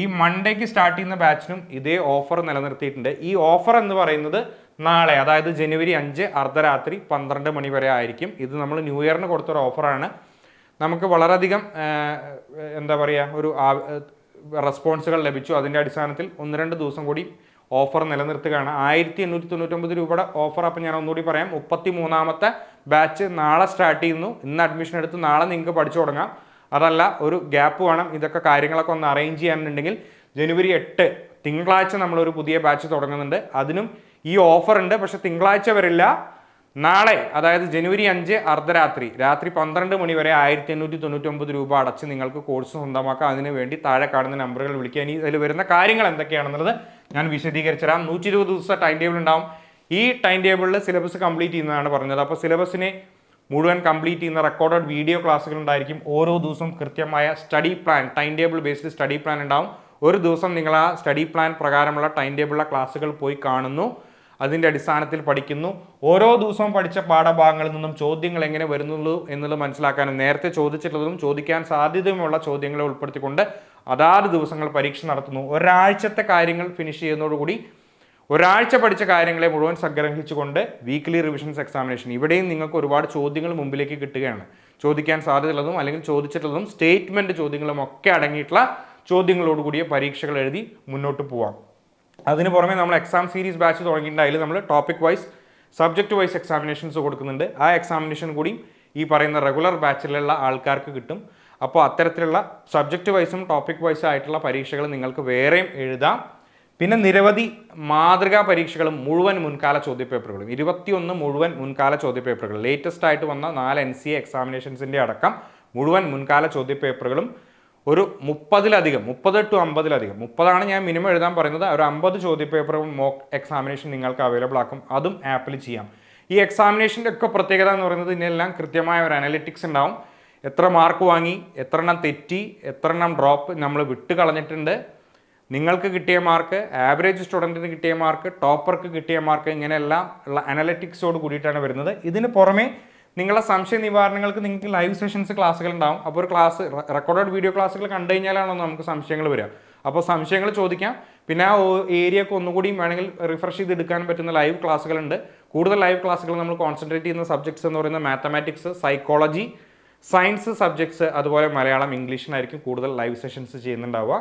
ഈ മൺഡേക്ക് സ്റ്റാർട്ട് ചെയ്യുന്ന ബാച്ചിനും ഇതേ ഓഫർ നിലനിർത്തിയിട്ടുണ്ട്. ഈ ഓഫർ എന്ന് പറയുന്നത് നാളെ അതായത് ജനുവരി അഞ്ച് അർദ്ധരാത്രി പന്ത്രണ്ട് മണി വരെ ആയിരിക്കും. ഇത് നമ്മൾ ന്യൂ ഇയറിന് കൊടുത്തൊരു ഓഫറാണ് നമുക്ക് വളരെയധികം എന്താ പറയുക ഒരു റെസ്പോൺസുകൾ ലഭിച്ചു. അതിന്റെ അടിസ്ഥാനത്തിൽ ഒന്ന് രണ്ട് ദിവസം കൂടി ഓഫർ നിലനിർത്തുകയാണ്. ആയിരത്തി എണ്ണൂറ്റി തൊണ്ണൂറ്റൊമ്പത് രൂപയുടെ ഓഫർ. അപ്പം ഞാൻ ഒന്നുകൂടി പറയാം. മുപ്പത്തി മൂന്നാമത്തെ ബാച്ച് നാളെ സ്റ്റാർട്ട് ചെയ്യുന്നു. ഇന്ന് അഡ്മിഷൻ എടുത്ത് നാളെ നിങ്ങൾക്ക് പഠിച്ചു തുടങ്ങാം. അതല്ല ഒരു ഗ്യാപ്പ് വേണം. ഇതൊക്കെ കാര്യങ്ങളൊക്കെ ഒന്ന് അറേഞ്ച് ചെയ്യാനുണ്ടെങ്കിൽ ജനുവരി എട്ട് തിങ്കളാഴ്ച നമ്മളൊരു പുതിയ ബാച്ച് തുടങ്ങുന്നുണ്ട്. അതിനും ഈ ഓഫർ ഉണ്ട്. പക്ഷേ തിങ്കളാഴ്ച വരില്ല. നാളെ അതായത് ജനുവരി അഞ്ച് അർദ്ധരാത്രി രാത്രി പന്ത്രണ്ട് മണി വരെ ആയിരത്തി എണ്ണൂറ്റി തൊണ്ണൂറ്റി ഒമ്പത് രൂപ അടച്ച് നിങ്ങൾക്ക് കോഴ്സ് സ്വന്തമാക്കാം. അതിനുവേണ്ടി താഴെ കാണുന്ന നമ്പറുകൾ വിളിക്കുക. ഇനി അതിൽ വരുന്ന കാര്യങ്ങൾ എന്തൊക്കെയാണെന്നുള്ളത് ഞാൻ വിശദീകരിച്ചു തരാം നൂറ്റി ഇരുപത് ദിവസം ടൈം ടേബിൾ ഉണ്ടാവും. ഈ ടൈം ടേബിളിൽ സിലബസ് കംപ്ലീറ്റ് ചെയ്യുന്നതാണ് പറഞ്ഞത്. അപ്പോൾ സിലബസിനെ മുഴുവൻ കംപ്ലീറ്റ് ചെയ്യുന്ന റെക്കോർഡഡ് വീഡിയോ ക്ലാസ്സുകൾ ഉണ്ടായിരിക്കും ഓരോ ദിവസവും കൃത്യമായ study plan time table based study plan ഉണ്ടാവും. ഒരു ദിവസം നിങ്ങൾ ആ സ്റ്റഡി പ്ലാൻ പ്രകാരമുള്ള ടൈം ടേബിളിലെ ക്ലാസ്സുകൾ പോയി കാണുന്നു. അതിന്റെ അടിസ്ഥാനത്തിൽ പഠിക്കുന്നു. ഓരോ ദിവസവും പഠിച്ച പാഠഭാഗങ്ങളിൽ നിന്നും ചോദ്യങ്ങൾ എങ്ങനെ വരുന്നുള്ളൂ എന്നുള്ളത് മനസ്സിലാക്കാനും നേരത്തെ ചോദിച്ചിട്ടുള്ളതും ചോദിക്കാൻ സാധ്യതയുമുള്ള ചോദ്യങ്ങളെ ഉൾപ്പെടുത്തിക്കൊണ്ട് അതാത് ദിവസങ്ങൾ പരീക്ഷ നടത്തുന്നു. ഒരാഴ്ചത്തെ കാര്യങ്ങൾ ഫിനിഷ് ചെയ്യുന്നതോടുകൂടി ഒരാഴ്ച പഠിച്ച കാര്യങ്ങളെ മുഴുവൻ സംഗ്രഹിച്ചുകൊണ്ട് വീക്ക്ലി റിവിഷൻസ് എക്സാമിനേഷൻ ഇവിടെയും നിങ്ങൾക്ക് ഒരുപാട് ചോദ്യങ്ങൾ മുമ്പിലേക്ക് കിട്ടുകയാണ്. ചോദിക്കാൻ സാധ്യതയുള്ളതും അല്ലെങ്കിൽ ചോദിച്ചിട്ടുള്ളതും സ്റ്റേറ്റ്മെന്റ് ചോദ്യങ്ങളും ഒക്കെ അടങ്ങിയിട്ടുള്ള ചോദ്യങ്ങളോടുകൂടിയ പരീക്ഷകൾ എഴുതി മുന്നോട്ട് പോവാം. അതിന് പുറമെ നമ്മൾ എക്സാം സീരീസ് ബാച്ച് തുടങ്ങിയിട്ടുണ്ടായാലും നമ്മൾ topic wise subject wise examinations കൊടുക്കുന്നുണ്ട്. ആ എക്സാമിനേഷൻ കൂടി ഈ പറയുന്ന റെഗുലർ ബാച്ചിലുള്ള ആൾക്കാർക്ക് കിട്ടും. അപ്പോൾ അത്തരത്തിലുള്ള സബ്ജക്റ്റ് വൈസും ടോപ്പിക് വൈസും ആയിട്ടുള്ള പരീക്ഷകൾ നിങ്ങൾക്ക് വേറെയും എഴുതാം. പിന്നെ നിരവധി മാതൃകാ പരീക്ഷകളും മുഴുവൻ മുൻകാല ചോദ്യപേപ്പറുകളും. ഇരുപത്തിയൊന്ന് മുഴുവൻ മുൻകാല ചോദ്യപേപ്പറുകൾ ലേറ്റസ്റ്റ് ആയിട്ട് വന്ന നാല് എൻ സി എക്സാമിനേഷൻസിന്റെ അടക്കം മുഴുവൻ മുൻകാല ചോദ്യപേപ്പറുകളും. ഒരു മുപ്പതിലധികം മുപ്പത് ടു അമ്പതിലധികം മുപ്പതാണ് ഞാൻ മിനിമം എഴുതാൻ പറയുന്നത്. ഒരു അമ്പത് ചോദ്യപേപ്പറും മോക്ക് എക്സാമിനേഷൻ നിങ്ങൾക്ക് അവൈലബിൾ ആക്കും. അതും ആപ്പിൽ ചെയ്യാം. ഈ എക്സാമിനേഷന്റെ ഒക്കെ പ്രത്യേകത എന്ന് പറയുന്നത് ഇതിനെല്ലാം കൃത്യമായ ഒരു അനലിറ്റിക്സ് ഉണ്ടാവും. എത്ര മാർക്ക് വാങ്ങി എത്രണ്ണം തെറ്റി എത്രണ്ണം ഡ്രോപ്പ് നമ്മൾ വിട്ട് കളഞ്ഞിട്ടുണ്ട്. നിങ്ങൾക്ക് കിട്ടിയ മാർക്ക് ആവറേജ് സ്റ്റുഡന്റിന് കിട്ടിയ മാർക്ക് ടോപ്പർക്ക് കിട്ടിയ മാർക്ക് ഇങ്ങനെയെല്ലാം ഉള്ള അനലറ്റിക്സോട് കൂടിയിട്ടാണ് വരുന്നത്. ഇതിന് പുറമേ നിങ്ങളുടെ സംശയ നിവാരണങ്ങൾക്ക് നിങ്ങൾക്ക് ലൈവ് സെഷൻസ് ക്ലാസ്സുകൾ ഉണ്ടാവും. അപ്പോൾ ഒരു ക്ലാസ് റെക്കോർഡഡ് വീഡിയോ ക്ലാസ്സുകൾ കണ്ടു കഴിഞ്ഞാലാണോ നമുക്ക് സംശയങ്ങൾ വരിക. അപ്പോൾ സംശയങ്ങൾ ചോദിക്കാം. പിന്നെ ആ ഏരിയ ഒക്കെ ഒന്നുകൂടി വേണമെങ്കിൽ റിഫ്രഷ് ചെയ്ത് എടുക്കാൻ പറ്റുന്ന ലൈവ് ക്ലാസ്സുകളുണ്ട് കൂടുതൽ ലൈവ് ക്ലാസ്സുകൾ നമ്മൾ കോൺസെൻട്രേറ്റ് ചെയ്യുന്ന സബ്ജക്ട്സ് എന്ന് പറയുന്നത് മാത്തമാറ്റിക്സ് സൈക്കോളജി സയൻസ് സബ്ജക്ട്സ് അതുപോലെ മലയാളം ഇംഗ്ലീഷിനായിരിക്കും കൂടുതൽ ലൈവ് സെഷൻസ് ചെയ്യുന്നുണ്ടാവുക.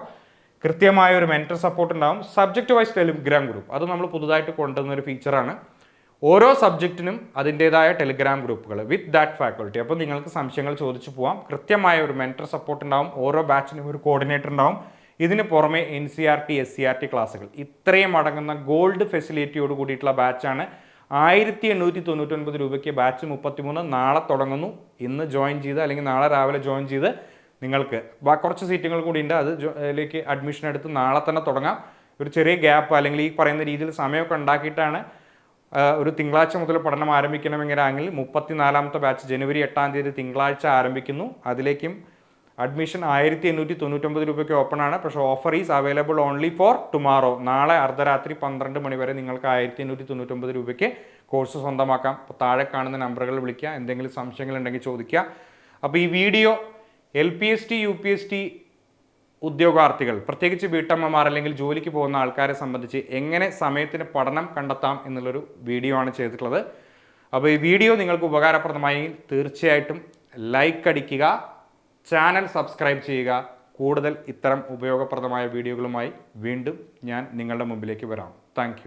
കൃത്യമായ ഒരു മെന്റർ സപ്പോർട്ട് ഉണ്ടാവും. സബ്ജക്റ്റ് വൈസ് ടെലിഗ്രാം ഗ്രൂപ്പ് അത് നമ്മൾ പുതുതായിട്ട് കൊണ്ടുവന്ന ഒരു ഫീച്ചറാണ് ഓരോ സബ്ജക്റ്റിനും അതിന്റെതായ ടെലിഗ്രാം ഗ്രൂപ്പുകൾ വിത്ത് ദാറ്റ് ഫാക്കൾട്ടി അപ്പോൾ നിങ്ങൾക്ക് സംശയങ്ങൾ ചോദിച്ചു പോവാം. കൃത്യമായ ഒരു മെന്റർ സപ്പോർട്ട് ഉണ്ടാവും. ഓരോ ബാച്ചിനും ഒരു കോർഡിനേറ്റർ ഉണ്ടാവും. ഇതിന് പുറമെ N C R T S C R T ക്ലാസ്സുകൾ ഇത്രയും അടങ്ങുന്ന ഗോൾഡ് ഫെസിലിറ്റിയോട് കൂടിയിട്ടുള്ള ബാച്ചാണ് ആയിരത്തി എണ്ണൂറ്റി തൊണ്ണൂറ്റൊൻപത് രൂപയ്ക്ക് ബാച്ച് മുപ്പത്തിമൂന്ന് നാളെ തുടങ്ങുന്നു. ഇന്ന് ജോയിൻ ചെയ്ത് അല്ലെങ്കിൽ നാളെ രാവിലെ ജോയിൻ ചെയ്ത് നിങ്ങൾക്ക് കുറച്ച് സീറ്റുകൾ കൂടി ഉണ്ട്. അത് അതിലേക്ക് അഡ്മിഷൻ എടുത്ത് നാളെ തന്നെ തുടങ്ങാം. ഒരു ചെറിയ ഗ്യാപ്പ് അല്ലെങ്കിൽ ഈ പറയുന്ന രീതിയിൽ സമയമൊക്കെ ഉണ്ടാക്കിയിട്ടാണ് ഒരു തിങ്കളാഴ്ച മുതൽ പഠനം ആരംഭിക്കണമെങ്കിൽ മുപ്പത്തിനാലാമത്തെ ബാച്ച് ജനുവരി എട്ടാം തീയതി തിങ്കളാഴ്ച ആരംഭിക്കുന്നു. അതിലേക്കും അഡ്മിഷൻ ആയിരത്തി എണ്ണൂറ്റി തൊണ്ണൂറ്റൊമ്പത് രൂപയ്ക്ക് ഓപ്പൺ ആണ്. പക്ഷേ offer is available only for tomorrow നാളെ അർദ്ധരാത്രി പന്ത്രണ്ട് മണി വരെ നിങ്ങൾക്ക് ആയിരത്തി എണ്ണൂറ്റി തൊണ്ണൂറ്റൊമ്പത് രൂപയ്ക്ക് കോഴ്സ് സ്വന്തമാക്കാം. അപ്പോൾ താഴെ കാണുന്ന നമ്പറുകൾ വിളിക്കുക. എന്തെങ്കിലും സംശയങ്ങൾ ഉണ്ടെങ്കിൽ ചോദിക്കുക. അപ്പോൾ ഈ video L P S T U P S T ഉദ്യോഗാർത്ഥികൾ പ്രത്യേകിച്ച് വീട്ടമ്മമാർ അല്ലെങ്കിൽ ജോലിക്ക് പോകുന്ന ആൾക്കാരെ സംബന്ധിച്ച് എങ്ങനെ സമയത്തിന് പഠനം കണ്ടെത്താം എന്നുള്ളൊരു വീഡിയോ ആണ് ചെയ്തിട്ടുള്ളത്. അപ്പോൾ ഈ വീഡിയോ നിങ്ങൾക്ക് ഉപകാരപ്രദമായി. തീർച്ചയായിട്ടും ലൈക്ക് അടിക്കുക. ചാനൽ സബ്സ്ക്രൈബ് ചെയ്യുക. കൂടുതൽ ഇത്തരം ഉപയോഗപ്രദമായ വീഡിയോകളുമായി വീണ്ടും ഞാൻ നിങ്ങളുടെ മുമ്പിലേക്ക് വരാം. താങ്ക്